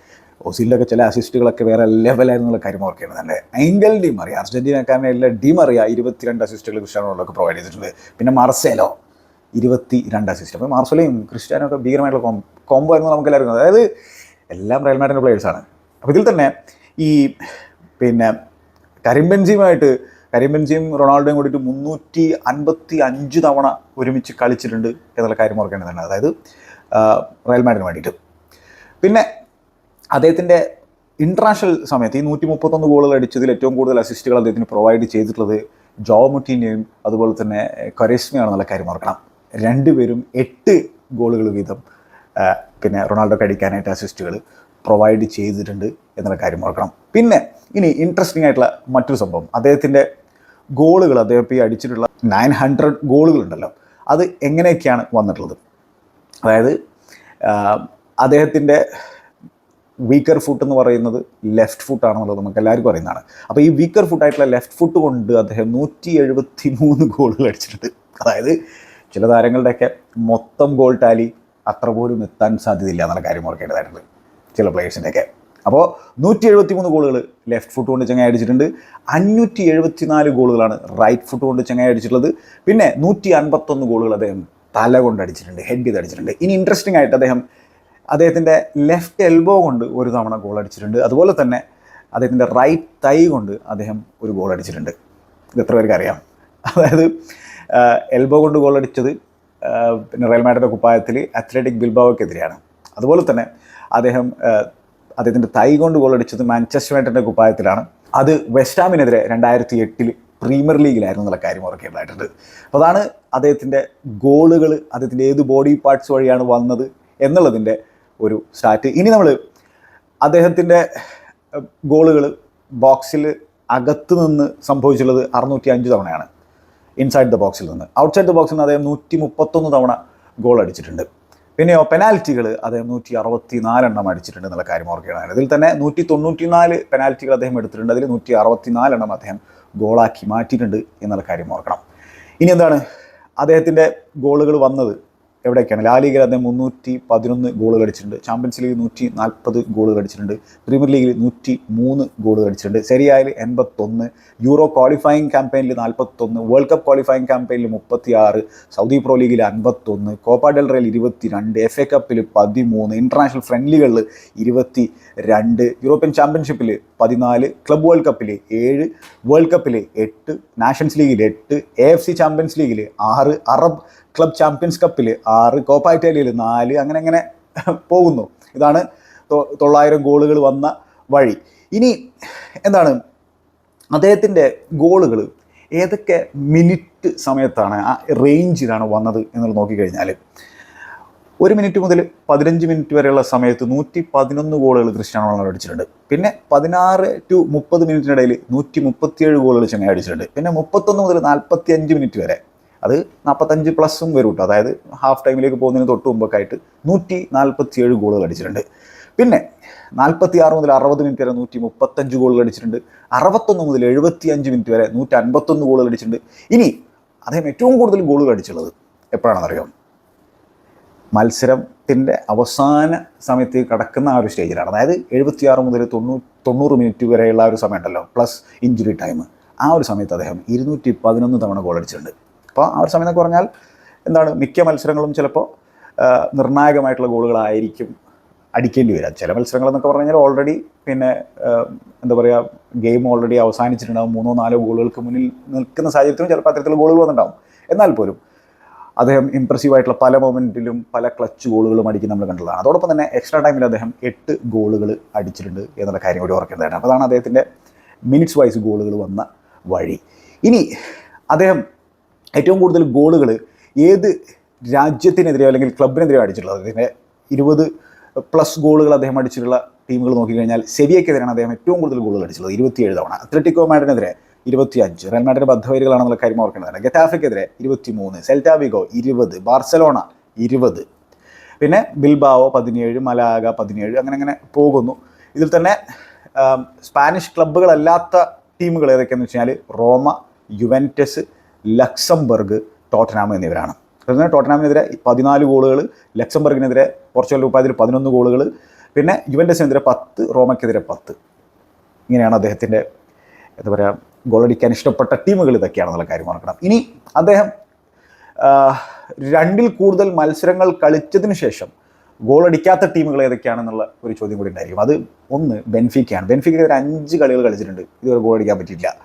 A: ഒസീലിലൊക്കെ ചില അസിസ്റ്റുകളൊക്കെ വേറെ ലെവലായിരുന്നുള്ള കാര്യം ഓർക്കുകയാണ് തന്നെ എങ്കൽ ഡി മറിയ. അർജന്റീനക്കാരനെ എല്ലാ ഡി മറിയ. ഇരുപത്തിരണ്ട് അസിസ്റ്റുകൾ ക്രിസ്ത്യാനോ റൊണാൾഡോക്ക് പ്രൊവൈഡ് ചെയ്തിട്ടുണ്ട്. പിന്നെ മാർസേലോ ഇരുപത്തി രണ്ട് അസിസ്റ്റ് അപ്പോൾ മാർസലോയും ക്രിസ്ത്യാനോ ഒക്കെ ഭീകരമായിട്ടുള്ള കോംബോ ആയിരുന്നു നമുക്ക് അതായത് എല്ലാം റയൽ മാഡിന്റെ പ്ലേയേഴ്സാണ് അപ്പോൾ ഇതിൽ തന്നെ ഈ പിന്നെ കരിമ്പൻസിയുമായിട്ട് കരിമ്പൻസിയും റൊണാൾഡോയും കൂടിയിട്ട് മുന്നൂറ്റി അൻപത്തി അഞ്ച് തവണ ഒരുമിച്ച് കളിച്ചിട്ടുണ്ട് എന്നുള്ള കാര്യം ഓർക്കേണ്ടതാണ്. അതായത് റയൽ വേണ്ടിയിട്ട്. പിന്നെ അദ്ദേഹത്തിന്റെ ഇന്റർനാഷണൽ സമയത്ത് ഈ നൂറ്റി മുപ്പത്തൊന്ന് ഗോളുകൾ അടിച്ചതിൽ ഏറ്റവും കൂടുതൽ അസിസ്റ്റുകൾ അദ്ദേഹത്തിന് പ്രൊവൈഡ് ചെയ്തിട്ടുള്ളത് ജോമുട്ടീനെയും അതുപോലെ തന്നെ കൊരേസ്മയാണെന്നുള്ള കാര്യം ഓർക്കണം. രണ്ടുപേരും എട്ട് ഗോളുകൾ വീതം പിന്നെ റൊണാൾഡോ കടിക്കാനായിട്ട് അസിസ്റ്റുകൾ പ്രൊവൈഡ് ചെയ്തിട്ടുണ്ട് എന്നുള്ള കാര്യം ഓർക്കണം. പിന്നെ ഇനി ഇൻട്രസ്റ്റിംഗ് ആയിട്ടുള്ള മറ്റൊരു സംഭവം. അദ്ദേഹത്തിന്റെ ഗോളുകൾ അദ്ദേഹം ഈ അടിച്ചിട്ടുള്ള നയൻ ഹൺഡ്രഡ് ഗോളുകളുണ്ടല്ലോ അത് എങ്ങനെയൊക്കെയാണ് വന്നിട്ടുള്ളത്? അതായത് അദ്ദേഹത്തിന്റെ വീക്കർ ഫുട്ട് എന്ന് പറയുന്നത് ലെഫ്റ്റ് ഫുട്ട് ആണെന്നുള്ളത് നമുക്ക് എല്ലാവർക്കും അറിയുന്നതാണ്. അപ്പോൾ ഈ വീക്കർ ഫുട്ടായിട്ടുള്ള ലെഫ്റ്റ് ഫുട്ട് കൊണ്ട് അദ്ദേഹം നൂറ്റി എഴുപത്തി മൂന്ന് ഗോളുകൾ അടിച്ചിട്ടുണ്ട്. അതായത് ചില താരങ്ങളുടെയൊക്കെ മൊത്തം ഗോൾ ടാലി അത്ര പോലും എത്താൻ സാധ്യതയില്ല എന്നുള്ള കാര്യം ഓർക്കേണ്ടതായിട്ടുണ്ട് ചില പ്ലേയേഴ്സിന്റെയൊക്കെ അപ്പോൾ നൂറ്റി എഴുപത്തി മൂന്ന് ഗോളുകൾ ലെഫ്റ്റ് ഫുട്ട് കൊണ്ട് ചങ്ങായി അടിച്ചിട്ടുണ്ട്. അഞ്ഞൂറ്റി എഴുപത്തി നാല് ഗോളുകളാണ് റൈറ്റ് ഫുട്ട് കൊണ്ട് ചങ്ങായി അടിച്ചിട്ടുള്ളത്. പിന്നെ നൂറ്റി അൻപത്തൊന്ന് ഗോളുകൾ അദ്ദേഹം തല കൊണ്ട് അടിച്ചിട്ടുണ്ട് ഹെഡ് ചെയ്ത് അടിച്ചിട്ടുണ്ട്. ഇനി ഇൻട്രസ്റ്റിംഗ് ആയിട്ട് അദ്ദേഹം അദ്ദേഹത്തിന്റെ ലെഫ്റ്റ് എൽബോ കൊണ്ട് ഒരു തവണ ഗോൾ അടിച്ചിട്ടുണ്ട്. അതുപോലെ തന്നെ അദ്ദേഹത്തിന്റെ റൈറ്റ് തൈ കൊണ്ട് അദ്ദേഹം ഒരു ഗോൾ അടിച്ചിട്ടുണ്ട്. ഇത് എത്ര പേർക്ക് അറിയാം? അതായത് എൽബോ കൊണ്ട് ഗോൾ അടിച്ചത് പിന്നെ റയൽ കുപ്പായത്തിൽ അത്ലറ്റിക് ബിൽബാവയ്ക്കെതിരെയാണ്. അതുപോലെ തന്നെ അദ്ദേഹം അദ്ദേഹത്തിന്റെ തൈ കൊണ്ട് ഗോൾ അടിച്ചത് മാഞ്ചസ്റ്റർ യുണൈറ്റഡിന്റെ കുപ്പായത്തിലാണ്. അത് വെസ്റ്റാമിനെതിരെ രണ്ടായിരത്തി എട്ടിൽ പ്രീമിയർ ലീഗിലായിരുന്നു എന്നുള്ള കാര്യം ഓർക്കേണ്ടതായിട്ടുണ്ട് അപ്പോൾ അതാണ് അദ്ദേഹത്തിന്റെ ഗോളുകൾ അദ്ദേഹത്തിന്റെ ഏത് ബോഡി പാർട്സ് വഴിയാണ് വന്നത് എന്നുള്ളതിന്റെ ഒരു സ്റ്റാറ്റ് ഇനി നമ്മൾ അദ്ദേഹത്തിന്റെ ഗോളുകൾ ബോക്സിൽ അകത്ത് നിന്ന് സംഭവിച്ചുള്ളത് അറുന്നൂറ്റി അഞ്ച് തവണയാണ്. ഇൻസൈഡ് ദ ബോക്സിൽ നിന്ന്. ഔട്ട്സൈഡ് ദ ബോക്സിൽ നിന്ന് അദ്ദേഹം നൂറ്റി മുപ്പത്തൊന്ന് തവണ ഗോൾ അടിച്ചിട്ടുണ്ട്. പിന്നെയോ പെനാൽറ്റികൾ അദ്ദേഹം നൂറ്റി അറുപത്തി നാലെണ്ണം അടിച്ചിട്ടുണ്ട് എന്നുള്ള കാര്യം ഓർക്കുകയാണ് അതിൽ തന്നെ നൂറ്റി തൊണ്ണൂറ്റി നാല് പെനാൽറ്റികൾ അദ്ദേഹം എടുത്തിട്ടുണ്ട്. അതിൽ നൂറ്റി അറുപത്തി നാലെണ്ണം അദ്ദേഹം ഗോളാക്കി മാറ്റിയിട്ടുണ്ട് എന്നുള്ള കാര്യം ഓർക്കണം. ഇനി എന്താണ്? അദ്ദേഹത്തിന്റെ ഗോളുകൾ വന്നത് എവിടേക്കാണ് ലാലീഗിൽ അദ്ദേഹം മുന്നൂറ്റി പതിനൊന്ന് ഗോളുകൾ അടിച്ചിട്ടുണ്ട്. ചാമ്പ്യൻസ് ലീഗ് നൂറ്റി നാൽപ്പത് ഗോളുകൾ അടിച്ചിട്ടുണ്ട്. പ്രീമിയർ ലീഗിൽ നൂറ്റി മൂന്ന് ഗോളുകൾ അടിച്ചിട്ടുണ്ട്. സെരിയായിൽ എൺപത്തൊന്ന് യൂറോ ക്വാളിഫയിങ് ക്യാമ്പയിനിൽ നാൽപ്പത്തൊന്ന് വേൾഡ് കപ്പ് ക്വാളിഫയിങ് ക്യാമ്പയിനിൽ മുപ്പത്തി ആറ് സൗദി പ്രോ ലീഗിൽ അൻപത്തൊന്ന് കോപ്പ ഡെൽ റേയിൽ ഇരുപത്തി രണ്ട് എഫ് എ കപ്പിൽ പതിമൂന്ന് ഇന്റർനാഷണൽ ഫ്രണ്ട്ലികളിൽ ഇരുപത്തി രണ്ട് യൂറോപ്യൻ ചാമ്പ്യൻഷിപ്പിൽ പതിനാല് ക്ലബ് വേൾഡ് കപ്പിൽ ഏഴ് വേൾഡ് കപ്പിൽ എട്ട് നാഷൻസ് ലീഗിൽ എട്ട് എ എഫ് സി ചാമ്പ്യൻസ് ലീഗിൽ ആറ് അറബ് ക്ലബ് ചാമ്പ്യൻസ് കപ്പിൽ ആറ് കോപ്പ ഇറ്റാലിയയിൽ നാല് അങ്ങനെ അങ്ങനെ പോകുന്നു. ഇതാണ് തൊള്ളായിരം ഗോളുകൾ വന്ന വഴി. ഇനി എന്താണ്? അദ്ദേഹത്തിന്റെ ഗോളുകൾ ഏതൊക്കെ മിനിറ്റ് സമയത്താണ് ആ റേഞ്ചിലാണ് വന്നത് എന്നുള്ളത് നോക്കിക്കഴിഞ്ഞാൽ ഒരു മിനിറ്റ് മുതൽ പതിനഞ്ച് മിനിറ്റ് വരെയുള്ള സമയത്ത് നൂറ്റി പതിനൊന്ന് ഗോളുകൾ ക്രിസ്ത്യാനോ റൊണാൾഡോ അടിച്ചിട്ടുണ്ട്. പിന്നെ പതിനാറ് ടു മുപ്പത് മിനിറ്റിനിടയിൽ നൂറ്റി മുപ്പത്തിയേഴ് ഗോളുകൾ ചെന്നൈ അടിച്ചിട്ടുണ്ട്. പിന്നെ മുപ്പത്തൊന്ന് മുതൽ നാൽപ്പത്തി അഞ്ച് മിനിറ്റ് വരെ അത് നാൽപ്പത്തഞ്ച് പ്ലസും വരും കേട്ടോ. അതായത് ഹാഫ് ടൈമിലേക്ക് പോകുന്നതിന് തൊട്ട് മുമ്പൊക്കെ ആയിട്ട് നൂറ്റി നാൽപ്പത്തിയേഴ് ഗോളുകൾ അടിച്ചിട്ടുണ്ട്. പിന്നെ നാൽപ്പത്തി ആറ് മുതൽ അറുപത് മിനിറ്റ് വരെ നൂറ്റി മുപ്പത്തഞ്ച് ഗോളുകൾ അടിച്ചിട്ടുണ്ട്. അറുപത്തൊന്ന് മുതൽ എഴുപത്തി അഞ്ച് മിനിറ്റ് വരെ നൂറ്റി അൻപത്തൊന്ന് ഗോളുകൾ അടിച്ചിട്ടുണ്ട്. ഇനി അദ്ദേഹം ഏറ്റവും കൂടുതൽ ഗോളുകൾ അടിച്ചുള്ളത് എപ്പോഴാണെന്നറിയാം മത്സരത്തിന്റെ അവസാന സമയത്ത് കടക്കുന്ന ആ ഒരു സ്റ്റേജിലാണ്. അതായത് എഴുപത്തിയാറ് മുതൽ തൊണ്ണൂ തൊണ്ണൂറ് മിനിറ്റ് വരെയുള്ള ഒരു സമയമുണ്ടല്ലോ പ്ലസ് ഇഞ്ചുറി ടൈം ആ ഒരു സമയത്ത് അദ്ദേഹം ഇരുന്നൂറ്റി പതിനൊന്ന് തവണ ഗോൾ അടിച്ചിട്ടുണ്ട്. അപ്പോൾ ആ ഒരു സമയം എന്നൊക്കെ പറഞ്ഞാൽ എന്താണ് മിക്ക മത്സരങ്ങളും ചിലപ്പോൾ നിർണായകമായിട്ടുള്ള ഗോളുകളായിരിക്കും അടിക്കേണ്ടി വരിക. ചില മത്സരങ്ങൾ എന്നൊക്കെ പറഞ്ഞു കഴിഞ്ഞാൽ ഓൾറെഡി പിന്നെ എന്താ പറയുക ഗെയിം ഓൾറെഡി അവസാനിച്ചിട്ടുണ്ടാകും മൂന്നോ നാലോ ഗോളുകൾക്ക് മുന്നിൽ നിൽക്കുന്ന സാഹചര്യത്തിലും ചിലപ്പോൾ അത്തരത്തിലുള്ള ഗോളുകൾ വന്നിട്ടുണ്ടാകും എന്നാൽ പോലും അദ്ദേഹം ഇമ്പ്രസീവ് ആയിട്ടുള്ള പല മൊമെന്റിലും പല ക്ലച്ച് ഗോളുകളും അടിക്കുന്ന നമ്മൾ കണ്ടതാണ് അതോടൊപ്പം തന്നെ എക്സ്ട്രാ ടൈമിൽ അദ്ദേഹം എട്ട് ഗോളുകൾ അടിച്ചിട്ടുണ്ട് എന്നുള്ള കാര്യം കൂടി ഓർക്കേണ്ടതാണ് അപ്പോൾ അതാണ് അദ്ദേഹത്തിന്റെ മിനിറ്റ്സ് വൈസ് ഗോളുകൾ വന്ന വഴി. ഇനി അദ്ദേഹം ഏറ്റവും കൂടുതൽ ഗോളുകൾ ഏത് രാജ്യത്തിനെതിരെയോ അല്ലെങ്കിൽ ക്ലബിനെതിരെയോ അടിച്ചിട്ടുള്ളത്? അദ്ദേഹത്തിന്റെ ഇരുപത് പ്ലസ് ഗോളുകൾ അദ്ദേഹം അടിച്ചിട്ടുള്ള ടീമുകൾ നോക്കിക്കഴിഞ്ഞാൽ സെവിയക്കെതിരെയാണ് അദ്ദേഹം ഏറ്റവും കൂടുതൽ ഗോളുകൾ അടിച്ചിട്ടുള്ളത്. ഇരുപത്തിയേഴ് തവണ. അത്ലറ്റിക്കോ മാഡിനെതിരെ ഇരുപത്തിയഞ്ച്. റയൽ മാഡ്രിഡ് ബദ്ധവരികളാണെന്നുള്ള കാര്യം ഓർക്കേണ്ടതാണ് ഗെറ്റാഫയ്ക്കെതിരെ ഇരുപത്തിമൂന്ന് സെൽറ്റാവിഗോ ഇരുപത് ബാർസലോണ ഇരുപത്. പിന്നെ ബിൽബാവോ പതിനേഴ് മലാഗ പതിനേഴ് അങ്ങനെ അങ്ങനെ പോകുന്നു. ഇതിൽ തന്നെ സ്പാനിഷ് ക്ലബ്ബുകളല്ലാത്ത ടീമുകൾ ഏതൊക്കെയെന്ന് വെച്ചാൽ റോമ യുവന്റസ് ലക്സംബർഗ് ടോട്ടനാം എന്നിവരാണ്. അതുപോലെ ടോട്ടനാമിനെതിരെ പതിനാല് ഗോളുകൾ ലക്സംബർഗിനെതിരെ പോർച്ചുഗൽ ഉപാധിയിൽ പതിനൊന്ന് ഗോളുകൾ പിന്നെ യുവന്റസിനെതിരെ പത്ത് റോമയ്ക്കെതിരെ പത്ത്. ഇങ്ങനെയാണ് അദ്ദേഹത്തിന്റെ എന്താ പറയുക ഗോളടിക്കാൻ ഇഷ്ടപ്പെട്ട ടീമുകൾ ഇതൊക്കെയാണെന്നുള്ള കാര്യം ഓർക്കണം. ഇനി അദ്ദേഹം രണ്ടിൽ കൂടുതൽ മത്സരങ്ങൾ കളിച്ചതിന് ശേഷം ഗോളടിക്കാത്ത ടീമുകൾ ഏതൊക്കെയാണെന്നുള്ള ഒരു ചോദ്യം കൂടി ഉണ്ടായിരിക്കും. അത് ഒന്ന് ബെൻഫിക്കയാണ്. ബെൻഫിക്കെതിരെ അഞ്ച് കളികൾ കളിച്ചിട്ടുണ്ട്. ഇതുവരെ ഗോളടിക്കാൻ പറ്റിയില്ല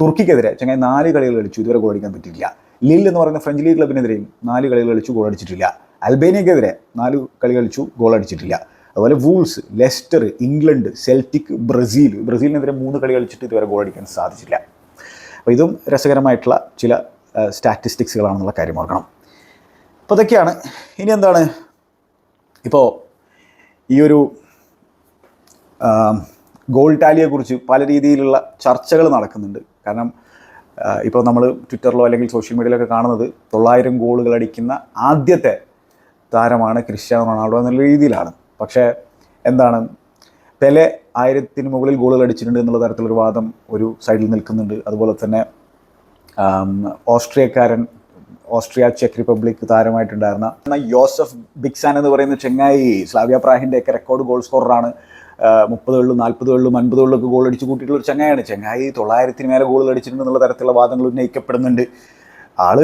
A: തുർക്കിക്കെതിരെ ചങ്ങായി നാല് കളികൾ കളിച്ചു. ഇതുവരെ ഗോളടിക്കാൻ പറ്റിയില്ല ലിൽ എന്ന് പറയുന്ന ഫ്രഞ്ച് ലീഗ് ക്ലബിനെതിരെയും നാല് കളികൾ കളിച്ചു ഗോളടിച്ചിട്ടില്ല. അൽബേനിയക്കെതിരെ നാല് കളി കളിച്ചു ഗോളടിച്ചിട്ടില്ല. അതുപോലെ Wolves Leicester England Celtic Brazil. ബ്രസീലിനെതിരെ മൂന്ന് കളി കളിച്ചിട്ട് ഇതുവരെ ഗോളടിക്കാൻ സാധിച്ചില്ല. അപ്പോൾ ഇതും രസകരമായിട്ടുള്ള ചില സ്റ്റാറ്റിസ്റ്റിക്സുകളാണെന്നുള്ള കാര്യം ഓർക്കണം. അപ്പോൾ ഇതൊക്കെയാണ്. ഇനി എന്താണ്? ഇപ്പോൾ ഈ ഒരു ഗോൾ ടാലിയെക്കുറിച്ച് പല രീതിയിലുള്ള ചർച്ചകൾ നടക്കുന്നുണ്ട്. കാരണം ഇപ്പോൾ നമ്മൾ ട്വിറ്ററിലോ അല്ലെങ്കിൽ സോഷ്യൽ മീഡിയയിലൊക്കെ കാണുന്നത് തൊള്ളായിരം ഗോളുകൾ അടിക്കുന്ന ആദ്യത്തെ താരമാണ് ക്രിസ്ത്യാനോ റൊണാൾഡോ എന്നുള്ള രീതിയിലാണ്. പക്ഷേ എന്താണ്? പെലെ ആയിരത്തിന് മുകളിൽ ഗോളുകൾ അടിച്ചിട്ടുണ്ട് എന്നുള്ള തരത്തിലൊരു വാദം ഒരു സൈഡിൽ നിൽക്കുന്നുണ്ട്. അതുപോലെ തന്നെ ഓസ്ട്രിയക്കാരൻ ഓസ്ട്രിയ ചെക്ക് റിപ്പബ്ലിക് താരമായിട്ടുണ്ടായിരുന്ന യോസഫ് ബിക്സാൻ എന്ന് പറയുന്ന ചെങ്ങായി സ്ലാവ്യ പ്രാഹിന്റെ ഒക്കെ റെക്കോർഡ് ഗോൾ സ്കോററാണ് മുപ്പതുകളിലും നാൽപ്പതുകളിലും അൻപതുകളിലൊക്കെ ഗോൾ അടിച്ച് കൂട്ടിയിട്ടുള്ള ഒരു ചെങ്ങായാണ് ചെങ്ങായി തൊള്ളായിരത്തിന് മേലെ ഗോൾ അടിച്ചിട്ടുണ്ട് എന്നുള്ള തരത്തിലുള്ള വാദങ്ങൾ ഉന്നയിക്കപ്പെടുന്നുണ്ട്. ആൾ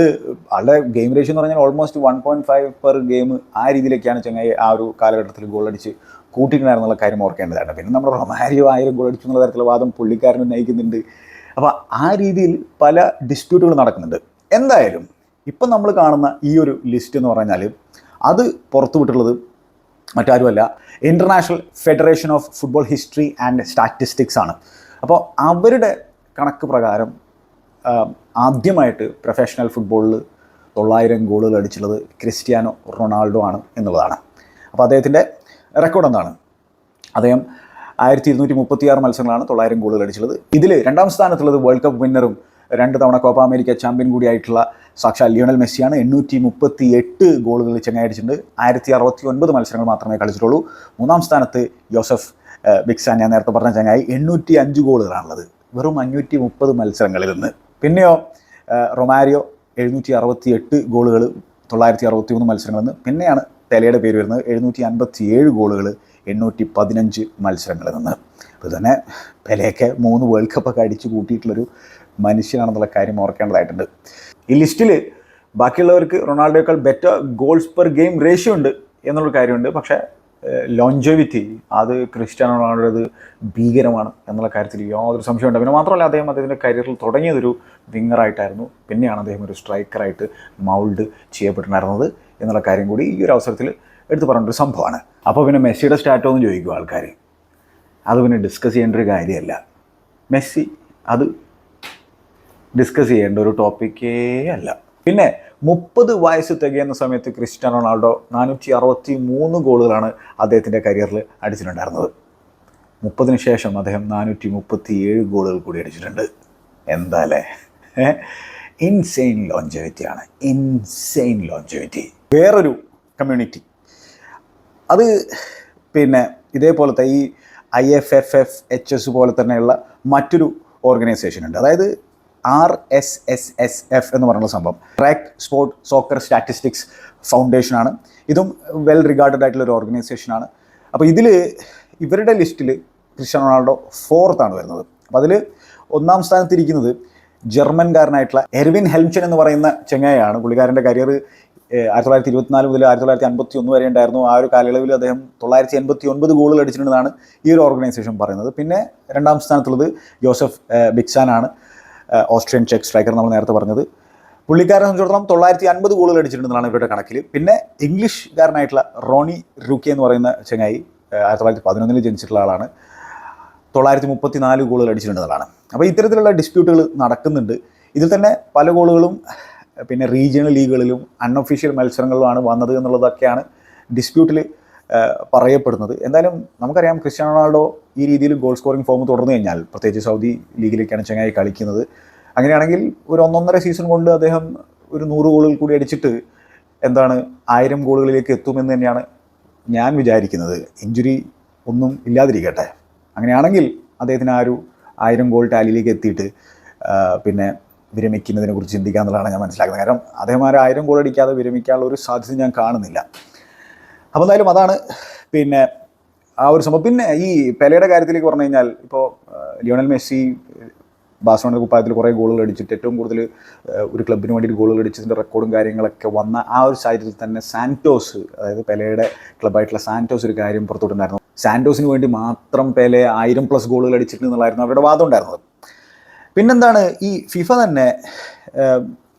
A: ആളുടെ ഗെയിം റേഷ്യോ എന്ന് പറഞ്ഞാൽ almost one point five per game ആ രീതിയിലൊക്കെയാണ് ചെങ്ങായി ആ ഒരു കാലഘട്ടത്തിൽ ഗോൾ അടിച്ച് കൂട്ടിയിട്ടുണ്ടായിരുന്നുള്ള കാര്യം ഓർക്കേണ്ടതാണ് പിന്നെ നമ്മുടെ റൊമാരിയോ ആയിരം ഗോൾ അടിച്ചു എന്നുള്ള തരത്തിലുള്ള വാദം പുള്ളിക്കാരനും നയിക്കുന്നുണ്ട്. അപ്പോൾ ആ രീതിയിൽ പല ഡിസ്പ്യൂട്ടുകൾ നടക്കുന്നുണ്ട്. എന്തായാലും ഇപ്പം നമ്മൾ കാണുന്ന ഈ ഒരു ലിസ്റ്റ് എന്ന് പറഞ്ഞാൽ അത് പുറത്തുവിട്ടുള്ളത് മറ്റാരുമല്ല international federation of football history and statistics ആണ്. അപ്പോൾ അവരുടെ കണക്ക് പ്രകാരം ആദ്യമായിട്ട് പ്രൊഫഷണൽ ഫുട്ബോളിൽ തൊള്ളായിരം ഗോളുകൾ അടിച്ചുള്ളത് ക്രിസ്ത്യാനോ റൊണാൾഡോ ആണ് എന്നുള്ളതാണ്. അപ്പോൾ അദ്ദേഹത്തിന്റെ റെക്കോർഡ് എന്താണ്? അദ്ദേഹം ആയിരത്തി ഇരുന്നൂറ്റി മുപ്പത്തി ആറ് മത്സരങ്ങളാണ് തൊള്ളായിരം ഗോളുകൾ അടിച്ചുള്ളത് ഇതിൽ രണ്ടാം സ്ഥാനത്തുള്ളത് വേൾഡ് കപ്പ് വിന്നറും രണ്ട് തവണ കോപ്പ അമേരിക്ക ചാമ്പ്യൻ കൂടിയായിട്ടുള്ള സാക്ഷാൽ ലിയോണൽ മെസ്സിയാണ്. എണ്ണൂറ്റി മുപ്പത്തി എട്ട് ഗോളുകൾ ചെങ്ങായി അടിച്ചിട്ടുണ്ട്. ആയിരത്തി അറുപത്തി ഒൻപത് മത്സരങ്ങൾ മാത്രമേ കളിച്ചിട്ടുള്ളൂ. മൂന്നാം സ്ഥാനത്ത് ജോസഫ് ബിക്സാൻ ഞാൻ നേരത്തെ പറഞ്ഞ ചങ്ങായി എണ്ണൂറ്റി അഞ്ച് ഗോളുകളാണുള്ളത്. വെറും അഞ്ഞൂറ്റി മുപ്പത് മത്സരങ്ങളിൽ നിന്ന് പിന്നെയോ റൊമാരിയോ എഴുന്നൂറ്റി അറുപത്തി എട്ട് ഗോളുകൾ തൊള്ളായിരത്തി അറുപത്തി മൂന്ന് മത്സരങ്ങളിൽ നിന്ന് പിന്നെയാണ് പെലയുടെ പേര് വരുന്നത്. എഴുന്നൂറ്റി അൻപത്തി ഏഴ് ഗോളുകൾ എണ്ണൂറ്റി പതിനഞ്ച് മത്സരങ്ങളിൽ നിന്ന് അപ്പോൾ തന്നെ പെലയൊക്കെ മൂന്ന് വേൾഡ് കപ്പൊക്കെ അടിച്ചു കൂട്ടിയിട്ടുള്ളൊരു മനുഷ്യനാണെന്നുള്ള കാര്യം ഓർക്കേണ്ടതായിട്ടുണ്ട്. ഈ ലിസ്റ്റിൽ ബാക്കിയുള്ളവർക്ക് റൊണാൾഡോയേക്കാൾ better goals per game ratio ഉണ്ട് എന്നുള്ള കാര്യമുണ്ട്. പക്ഷേ ലോഞ്ചോവിറ്റി അത് ക്രിസ്ത്യാനോ റൊണാൾഡോയത് ഭീകരമാണ് എന്നുള്ള കാര്യത്തിൽ യാതൊരു സംശയമുണ്ട് പിന്നെ മാത്രമല്ല അദ്ദേഹം അദ്ദേഹത്തിന്റെ കരിയറിൽ തുടങ്ങിയതൊരു വിങ്ങറായിട്ടായിരുന്നു പിന്നെയാണ് അദ്ദേഹം ഒരു സ്ട്രൈക്കറായിട്ട് മൗൾഡ് ചെയ്യപ്പെട്ടിട്ടുണ്ടായിരുന്നത് എന്നുള്ള കാര്യം കൂടി ഈ ഒരു അവസരത്തിൽ എടുത്തു പറഞ്ഞൊരു സംഭവമാണ്. അപ്പോൾ പിന്നെ മെസ്സിയുടെ സ്റ്റാറ്റോ എന്ന് ചോദിക്കും ആൾക്കാർ അത് പിന്നെ ഡിസ്കസ് ചെയ്യേണ്ട ഒരു കാര്യമല്ല. മെസ്സി അത് ഡിസ്കസ് ചെയ്യേണ്ട ഒരു ടോപ്പിക്കേ അല്ല. പിന്നെ മുപ്പത് വയസ്സ് തികയുന്ന സമയത്ത് ക്രിസ്ത്യാനോ റൊണാൾഡോ നാനൂറ്റി അറുപത്തി മൂന്ന് ഗോളുകളാണ് അദ്ദേഹത്തിന്റെ കരിയറിൽ അടിച്ചിട്ടുണ്ടായിരുന്നത്. മുപ്പതിന് ശേഷം അദ്ദേഹം നാനൂറ്റി മുപ്പത്തി ഏഴ് ഗോളുകൾ കൂടി അടിച്ചിട്ടുണ്ട്. എന്താ അല്ലേ ഇൻസെയിൻ ലോഞ്ചവിറ്റിയാണ് ഇൻസെയിൻ ലോഞ്ചവിറ്റി വേറൊരു കമ്മ്യൂണിറ്റി അത് പിന്നെ ഇതേപോലത്തെ ഈ I F F F H S പോലെ തന്നെയുള്ള മറ്റൊരു ഓർഗനൈസേഷൻ ഉണ്ട്. അതായത് R S S S F എന്ന് പറയുന്ന സംഭവം. ട്രാക്ക് സ്പോർട്ട് സോക്കർ സ്റ്റാറ്റിസ്റ്റിക്സ് ഫൗണ്ടേഷനാണ് ഇതും വെൽ റിഗാർഡഡ് ആയിട്ടുള്ള ഒരു ഓർഗനൈസേഷനാണ് അപ്പോൾ ഇതിൽ ഇവരുടെ ലിസ്റ്റിൽ ക്രിസ്ത്യാനോ റൊണാൾഡോ ഫോർത്താണ് വരുന്നത്. അപ്പോൾ അതിൽ ഒന്നാം സ്ഥാനത്തിരിക്കുന്നത് ജർമ്മൻകാരനായിട്ടുള്ള എർവിൻ ഹെൽംഷൻ എന്ന് പറയുന്ന ചെങ്ങായാണ് പുള്ളിക്കാരന്റെ കരിയർ ആയിരത്തി തൊള്ളായിരത്തി ഇരുപത്തിനാല് മുതൽ ആയിരത്തി തൊള്ളായിരത്തി അൻപത്തി ഒന്ന് വരെ ഉണ്ടായിരുന്നു ആ ഒരു കാലയളവിൽ അദ്ദേഹം തൊള്ളായിരത്തി എൺപത്തി ഒൻപത് ഗോളുകൾ അടിച്ചിട്ടുണ്ടെന്നാണ് ഈ ഒരു ഓർഗനൈസേഷൻ പറയുന്നത്. പിന്നെ രണ്ടാം സ്ഥാനത്തുള്ളത് ജോസഫ് ബിക്സാനാണ്. ഓസ്ട്രിയൻ ചെക്ക് സ്ട്രൈക്കർ നമ്മൾ നേരത്തെ പറഞ്ഞത്. പുള്ളിക്കാരനെ സംബന്ധിച്ചിടത്തോളം തൊള്ളായിരത്തി അൻപത് ഗോളുകൾ അടിച്ചിട്ടുണ്ടെന്നാണ് ഇവരുടെ കണക്കിൽ പിന്നെ ഇംഗ്ലീഷുകാരനായിട്ടുള്ള റോണി റുക്കി എന്ന് പറയുന്ന ചങ്ങായി ആയിരത്തി തൊള്ളായിരത്തി പതിനൊന്നിൽ ജനിച്ചിട്ടുള്ള ആളാണ്. തൊള്ളായിരത്തി മുപ്പത്തി നാല് ഗോളുകൾ അടിച്ചിട്ടുണ്ടെന്നാണ് അപ്പോൾ ഇത്തരത്തിലുള്ള ഡിസ്പ്യൂട്ടുകൾ നടക്കുന്നുണ്ട്. ഇതിൽ തന്നെ പല ഗോളുകളും പിന്നെ റീജിയണൽ ലീഗുകളിലും അൺഒഫീഷ്യൽ മത്സരങ്ങളിലുമാണ് വന്നത് എന്നുള്ളതൊക്കെയാണ് ഡിസ്പ്യൂട്ടിൽ പറയപ്പെടുന്നത്. എന്തായാലും നമുക്കറിയാം ക്രിസ്ത്യാനോ റൊണാൾഡോ ഈ രീതിയിൽ ഗോൾ സ്കോറിംഗ് ഫോം തുടർന്നു കഴിഞ്ഞാൽ പ്രത്യേകിച്ച് സൗദി ലീഗിലേക്കാണ് ചങ്ങായി കളിക്കുന്നത്. അങ്ങനെയാണെങ്കിൽ ഒരു ഒന്നൊന്നര സീസൺ കൊണ്ട് അദ്ദേഹം ഒരു നൂറ് ഗോളുകൾ കൂടി അടിച്ചിട്ട് എന്താണ് ആയിരം ഗോളുകളിലേക്ക് എത്തുമെന്ന് തന്നെയാണ് ഞാൻ വിചാരിക്കുന്നത്. ഇഞ്ചുറി ഒന്നും ഇല്ലാതിരിക്കട്ടെ. അങ്ങനെയാണെങ്കിൽ അദ്ദേഹത്തിന് ആ ഒരു ആയിരം ഗോൾ ടാലിയിലേക്ക് എത്തിയിട്ട് പിന്നെ വിരമിക്കുന്നതിനെ കുറിച്ച് ചിന്തിക്കുക എന്നുള്ളതാണ് ഞാൻ മനസ്സിലാക്കുന്നത്. കാരണം അദ്ദേഹം ആ ആയിരം ഗോൾ അടിക്കാതെ വിരമിക്കാനുള്ള ഒരു സാധ്യത ഞാൻ കാണുന്നില്ല. അപ്പോൾ എന്തായാലും അതാണ് പിന്നെ ആ ഒരു സംഭവം. പിന്നെ ഈ പെലയുടെ കാര്യത്തിലേക്ക് പറഞ്ഞു കഴിഞ്ഞാൽ ഇപ്പോൾ ലിയോണൽ മെസ്സി ബാഴ്സലോണ കുപ്പായത്തിൽ കുറേ ഗോളുകൾ അടിച്ചിട്ട് ഏറ്റവും കൂടുതൽ ഒരു ക്ലബിന് വേണ്ടിയിട്ട് ഗോളുകൾ അടിച്ചതിന്റെ റെക്കോർഡും കാര്യങ്ങളൊക്കെ വന്ന ആ ഒരു സാഹചര്യത്തിൽ തന്നെ സാന്റോസ് അതായത് പെലയുടെ ക്ലബ്ബായിട്ടുള്ള സാന്റോസ് ഒരു കാര്യം പുറത്തുവിട്ടുണ്ടായിരുന്നു സാന്റോസിന് വേണ്ടി മാത്രം പെലെ ആയിരം പ്ലസ് ഗോളുകൾ അടിച്ചിട്ടുണ്ട് എന്നുള്ളതായിരുന്നു അവരുടെ വാദം ഉണ്ടായിരുന്നത്. പിന്നെന്താണ് ഈ ഫിഫ തന്നെ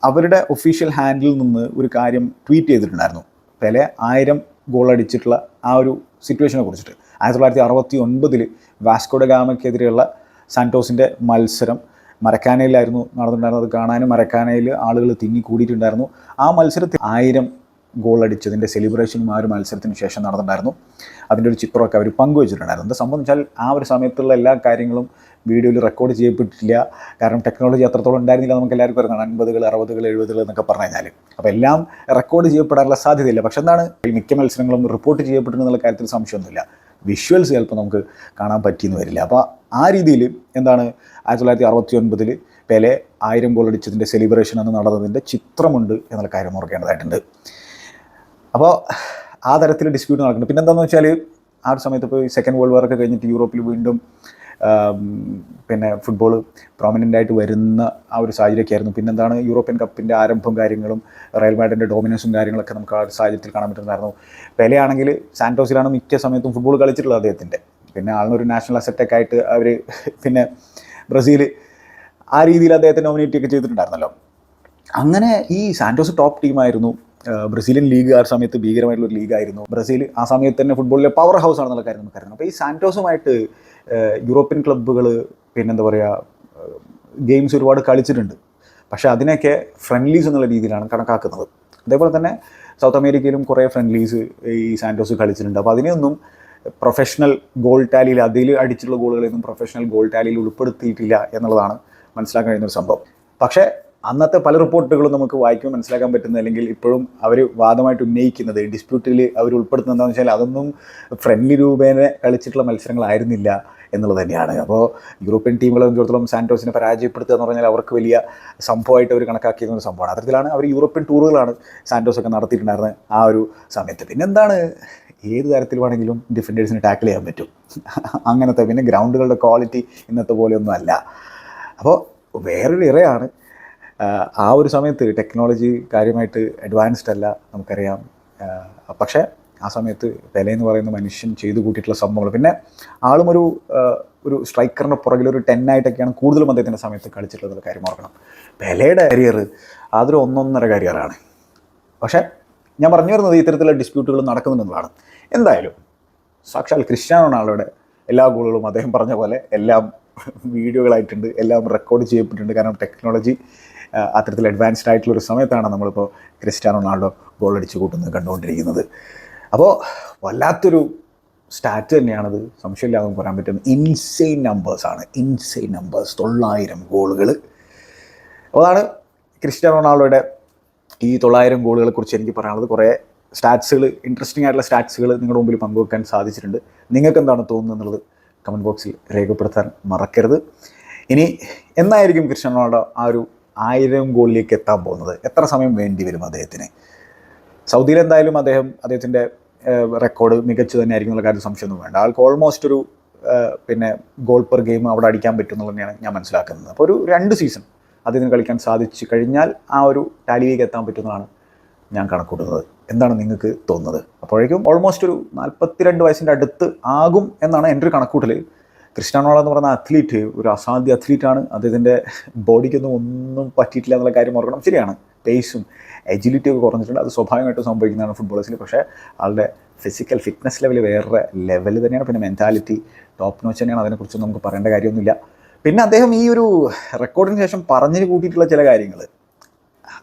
A: അവരുടെ ഒഫീഷ്യൽ ഹാൻഡിൽ നിന്ന് ഒരു കാര്യം ട്വീറ്റ് ചെയ്തിട്ടുണ്ടായിരുന്നു. പെലെ ആയിരം ഗോൾ അടിച്ചിട്ടുള്ള ആ ഒരു സിറ്റുവേഷനെ കുറിച്ചിട്ട്. ആയിരത്തി തൊള്ളായിരത്തി അറുപത്തി ഒൻപതിൽ വാസ്കോഡ ഗാമയ്ക്കെതിരെയുള്ള സാന്റോസിന്റെ മത്സരം മരക്കാനയിലായിരുന്നു നടന്നിട്ടുണ്ടായിരുന്നത്. കാണാനും മരക്കാനയിൽ ആളുകൾ തിങ്ങി കൂടിയിട്ടുണ്ടായിരുന്നു ആ മത്സരത്തിൽ ആയിരം ഗോൾ അടിച്ചതിന്റെ സെലിബ്രേഷനും ആ ഒരു മത്സരത്തിന് ശേഷം നടന്നിട്ടുണ്ടായിരുന്നു. അതിന്റെ ഒരു ചിത്രമൊക്കെ അവർ പങ്കുവച്ചിട്ടുണ്ടായിരുന്നു. എന്താ സംഭവം വെച്ചാൽ ആ ഒരു സമയത്തുള്ള എല്ലാ കാര്യങ്ങളും വീഡിയോയിൽ റെക്കോർഡ് ചെയ്യപ്പെട്ടിട്ടില്ല. കാരണം ടെക്നോളജി അത്രത്തോളം ഉണ്ടായിരുന്നില്ല നമുക്ക് എല്ലാവർക്കും അറിയാം. അൻപതുകൾ അറുപതുകൾ എഴുപതുകൾ എന്നൊക്കെ പറഞ്ഞു കഴിഞ്ഞാൽ അപ്പോൾ എല്ലാം റെക്കോർഡ് ചെയ്യപ്പെടാനുള്ള സാധ്യതയില്ല. പക്ഷെ എന്താണ്? ഈ മിക്ക മത്സരങ്ങളും റിപ്പോർട്ട് ചെയ്യപ്പെട്ടിട്ടുള്ള കാര്യത്തിൽ സംശയമൊന്നുമില്ല. വിഷ്വൽസ് ചിലപ്പോൾ നമുക്ക് കാണാൻ പറ്റിയെന്ന് വരില്ല. അപ്പോൾ ആ രീതിയിൽ എന്താണ്? ആയിരത്തി തൊള്ളായിരത്തി അറുപത്തി ഒൻപതിൽ പെലെ ആയിരം ഗോൾ സെലിബ്രേഷൻ എന്ന് നടന്നതിന്റെ ചിത്രമുണ്ട് എന്നുള്ള കാര്യം ഓർക്കേണ്ടതായിട്ടുണ്ട്. അപ്പോൾ ആ തരത്തിൽ ഡിസ്പ്യൂട്ട് നടക്കുന്നുണ്ട്. പിന്നെ എന്താണെന്ന് വെച്ചാൽ ആ ഒരു സമയത്ത് ഇപ്പോൾ സെക്കൻഡ് വേൾഡ് വാർ ഒക്കെ കഴിഞ്ഞിട്ട് യൂറോപ്പിൽ വീണ്ടും പിന്നെ ഫുട്ബോൾ പ്രോമിനന്റ് ആയിട്ട് വരുന്ന ആ ഒരു സാഹചര്യമൊക്കെ ആയിരുന്നു പിന്നെന്താണ് യൂറോപ്യൻ കപ്പിന്റെ ആരംഭം കാര്യങ്ങളും റയൽ മാഡിന്റെ ഡോമിനൻസും കാര്യങ്ങളൊക്കെ നമുക്ക് ആ ഒരു സാഹചര്യത്തിൽ കാണാൻ പറ്റുന്നതായിരുന്നു. പെലയാണെങ്കിൽ സാന്റോസിലാണ് മിക്ക സമയത്തും ഫുട്ബോൾ കളിച്ചിട്ടുള്ളത് അദ്ദേഹത്തിന്റെ പിന്നെ ആളിനൊരു നാഷണൽ അസറ്റൊക്കെ ആയിട്ട് അവർ പിന്നെ ബ്രസീൽ ആ രീതിയിൽ അദ്ദേഹത്തെ നോമിനേറ്റ് ഒക്കെ ചെയ്തിട്ടുണ്ടായിരുന്നല്ലോ. അങ്ങനെ ഈ സാന്റോസ് ടോപ്പ് ടീമായിരുന്നു ബ്രസീലിയൻ ലീഗ് ആ സമയത്ത് ഭീകരമായിട്ടുള്ള ഒരു ലീഗായിരുന്നു ബ്രസീൽ ആ സമയത്ത് തന്നെ ഫുട്ബോളിലെ പവർ ഹൗസ് ആണെന്നുള്ള കാര്യം നമുക്കറിയാം അപ്പോൾ ഈ സാന്റോസുമായിട്ട് ആഹ് യൂറോപ്യൻ ക്ലബ്ബുകൾ പിന്നെന്താ പറയുക ഗെയിംസ് ഒരുപാട് കളിച്ചിട്ടുണ്ട്. പക്ഷേ അതിനൊക്കെ ഫ്രണ്ട്ലീസ് എന്നുള്ള രീതിയിലാണ് കണക്കാക്കുന്നത്. അതേപോലെ തന്നെ സൗത്ത് അമേരിക്കയിലും കുറേ ഫ്രണ്ട്ലീസ് ഈ സാന്റോസ് കളിച്ചിട്ടുണ്ട്. അപ്പോൾ അതിനെയൊന്നും പ്രൊഫഷണൽ ഗോൾ ടാലിയിൽ അതിൽ അടിച്ചിട്ടുള്ള ഗോളുകളൊന്നും പ്രൊഫഷണൽ ഗോൾ ടാലിയിൽ ഉൾപ്പെടുത്തിയിട്ടില്ല എന്നുള്ളതാണ് മനസ്സിലാക്കാൻ കഴിയുന്ന ഒരു സംഭവം. പക്ഷേ അന്നത്തെ പല റിപ്പോർട്ടുകളും നമുക്ക് വായിക്കുമ്പോൾ മനസ്സിലാക്കാൻ പറ്റുന്നത് അല്ലെങ്കിൽ ഇപ്പോഴും അവർ വാദമായിട്ട് ഉന്നയിക്കുന്നത് ഡിസ്പ്യൂട്ടിൽ അവർ ഉൾപ്പെടുത്തുന്നത് എന്താണെന്ന് വെച്ചാൽ അതൊന്നും ഫ്രണ്ട്ലി രൂപേണ കളിച്ചിട്ടുള്ള മത്സരങ്ങളായിരുന്നില്ല എന്നുള്ളത് തന്നെയാണ്. അപ്പോൾ യൂറോപ്യൻ ടീമുകളെ സംബന്ധിച്ചിടത്തോളം സാന്റോസിനെ പരാജയപ്പെടുത്തുക എന്ന് പറഞ്ഞാൽ അവർക്ക് വലിയ സംഭവമായിട്ട് അവർ കണക്കാക്കിയിരുന്ന ഒരു സംഭവമാണ്. അത്തരത്തിലാണ് അവർ യൂറോപ്യൻ ടൂറുകളാണ് സാന്റോസ് ഒക്കെ നടത്തിയിട്ടുണ്ടായിരുന്നത് ആ ഒരു സമയത്ത്. പിന്നെന്താണ് ഏത് തരത്തിൽ വേണമെങ്കിലും ഡിഫൻഡേഴ്സിനെ ടാക്കിൾ ചെയ്യാൻ പറ്റും. അങ്ങനത്തെ പിന്നെ ഗ്രൗണ്ടുകളുടെ ക്വാളിറ്റി ഇന്നത്തെ പോലെയൊന്നും അല്ല. അപ്പോൾ വേറൊരു ഇറയാണ് ആ ഒരു സമയത്ത് ടെക്നോളജി കാര്യമായിട്ട് അഡ്വാൻസ്ഡ് അല്ല നമുക്കറിയാം. പക്ഷേ ആ സമയത്ത് പെലെ എന്ന് പറയുന്ന മനുഷ്യൻ ചെയ്തു കൂട്ടിയിട്ടുള്ള സംഭവങ്ങൾ. പിന്നെ ആളും ഒരു ഒരു സ്ട്രൈക്കറിന്റെ പുറകിൽ ഒരു ടെൻ ആയിട്ടൊക്കെയാണ് കൂടുതലും അദ്ദേഹത്തിന്റെ സമയത്ത് കളിച്ചിട്ടുള്ളത് കാര്യം ഓർക്കണം. പെലയുടെ കരിയർ അതൊരു ഒന്നൊന്നര കരിയറാണ് പക്ഷേ ഞാൻ പറഞ്ഞു വരുന്നത് ഇത്തരത്തിലുള്ള ഡിസ്പ്യൂട്ടുകൾ നടക്കുന്നുണ്ടെന്നതാണ് എന്തായാലും സാക്ഷാൽ ക്രിസ്ത്യാനോ റൊണാൾഡോയുടെ എല്ലാ ഗോളുകളും അദ്ദേഹം പറഞ്ഞ പോലെ എല്ലാം വീഡിയോകളായിട്ടുണ്ട് എല്ലാം റെക്കോർഡ് ചെയ്യപ്പെട്ടിട്ടുണ്ട്. കാരണം ടെക്നോളജി അത്തരത്തിൽ അഡ്വാൻസ്ഡ് ആയിട്ടുള്ള ഒരു സമയത്താണ് നമ്മളിപ്പോൾ ക്രിസ്ത്യാനോ റൊണാൾഡോ ഗോൾ അടിച്ച് കൂട്ടുന്നത് കണ്ടുകൊണ്ടിരിക്കുന്നത്. അപ്പോൾ വല്ലാത്തൊരു സ്റ്റാറ്റ് തന്നെയാണത്. സംശയമില്ലാതെ പറയാൻ പറ്റും. ഇൻസെയിൻ നമ്പേഴ്സാണ് ഇൻസെയിൻ നമ്പേഴ്സ് തൊള്ളായിരം ഗോളുകൾ അതാണ് ക്രിസ്ത്യാനോ റൊണാൾഡോയുടെ ഈ തൊള്ളായിരം ഗോളുകളെക്കുറിച്ച് എനിക്ക് പറയാനുള്ളത്. കുറേ സ്റ്റാറ്റ്സുകൾ ഇൻട്രസ്റ്റിംഗ് ആയിട്ടുള്ള സ്റ്റാറ്റ്സുകൾ നിങ്ങളുടെ മുമ്പിൽ പങ്കുവെക്കാൻ സാധിച്ചിട്ടുണ്ട്. നിങ്ങൾക്ക് എന്താണ് തോന്നുന്നത് എന്നുള്ളത് കമന്റ് ബോക്സിൽ രേഖപ്പെടുത്താൻ മറക്കരുത്. ഇനി എന്നായിരിക്കും ക്രിസ്ത്യാനോ റൊണാൾഡോ ആ ഒരു ആയിരം ഗോളിലേക്ക് എത്താൻ പോകുന്നത്. എത്ര സമയം വേണ്ടി വരും അദ്ദേഹത്തിന്? സൗദിയിൽ എന്തായാലും അദ്ദേഹം അദ്ദേഹത്തിന്റെ റെക്കോർഡ് മികച്ചു തന്നെ ആയിരിക്കും എന്നുള്ള കാര്യത്തിൽ സംശയമൊന്നും വേണ്ട. ആൾക്ക് ഓൾമോസ്റ്റ് ഒരു പിന്നെ ഗോൾ പെർ ഗെയിം അവിടെ അടിക്കാൻ പറ്റും എന്നുള്ളത് തന്നെയാണ് ഞാൻ മനസ്സിലാക്കുന്നത്. അപ്പോൾ ഒരു രണ്ട് സീസൺ അദ്ദേഹത്തിന് കളിക്കാൻ സാധിച്ചു കഴിഞ്ഞാൽ ആ ഒരു ടാലിയിലേക്ക് എത്താൻ പറ്റുന്നതാണ് ഞാൻ കണക്കൂട്ടുന്നത്. എന്താണ് നിങ്ങൾക്ക് തോന്നുന്നത്? അപ്പോഴേക്കും ഓൾമോസ്റ്റ് ഒരു നാൽപ്പത്തിരണ്ട് വയസ്സിന്റെ അടുത്ത് ആകും എന്നാണ് എന്റെ ഒരു കണക്കൂട്ടൽ ക്രിസ്ത്യാനോ എന്ന് പറഞ്ഞ അത്ലീറ്റ് ഒരു അസാധ്യ അത്ലീറ്റാണ് അദ്ദേഹത്തിന്റെ ബോഡിക്കൊന്നും ഒന്നും പറ്റിയിട്ടില്ല എന്നുള്ള കാര്യം ഓർക്കണം. ശരിയാണ്. പേസും എജിലിറ്റി ഒക്കെ കുറഞ്ഞിട്ടുണ്ട്. അത് സ്വാഭാവികമായിട്ടും സംഭവിക്കുന്നതാണ് ഫുട്ബോളേഴ്സിൽ പക്ഷേ ആളുടെ ഫിസിക്കൽ ഫിറ്റ്നസ് ലെവൽ വേറെ ലെവൽ തന്നെയാണ്. പിന്നെ മെന്റാലിറ്റി ടോപ്പ് നോച്ച് തന്നെയാണ്. അതിനെക്കുറിച്ച് നമുക്ക് പറയേണ്ട കാര്യമൊന്നുമില്ല. പിന്നെ അദ്ദേഹം ഈ ഒരു റെക്കോർഡിന് ശേഷം പറഞ്ഞു കൂട്ടിയിട്ടുള്ള ചില കാര്യങ്ങൾ.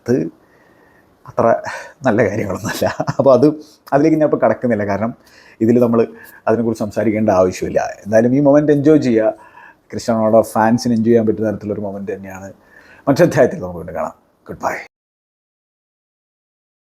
A: അത് അത്ര നല്ല കാര്യങ്ങളൊന്നുമല്ല. അപ്പോൾ അത് അതിലേക്ക് ഞാൻ ഇപ്പോൾ കടക്കുന്നില്ല. കാരണം ഇതിൽ നമ്മൾ അതിനെക്കുറിച്ച് സംസാരിക്കേണ്ട ആവശ്യമില്ല. എന്തായാലും ഈ മൊമെന്റ് എൻജോയ് ചെയ്യുക. ക്രിസ്ത്യാനോയുടെ ഫാൻസിന് എൻജോയ് ചെയ്യാൻ പറ്റുന്ന തരത്തിലൊരു മൊമെന്റ് തന്നെയാണ്. മറ്റൊരു അധ്യായത്തിൽ നമുക്ക് വീണ്ടും കാണാം. Good bye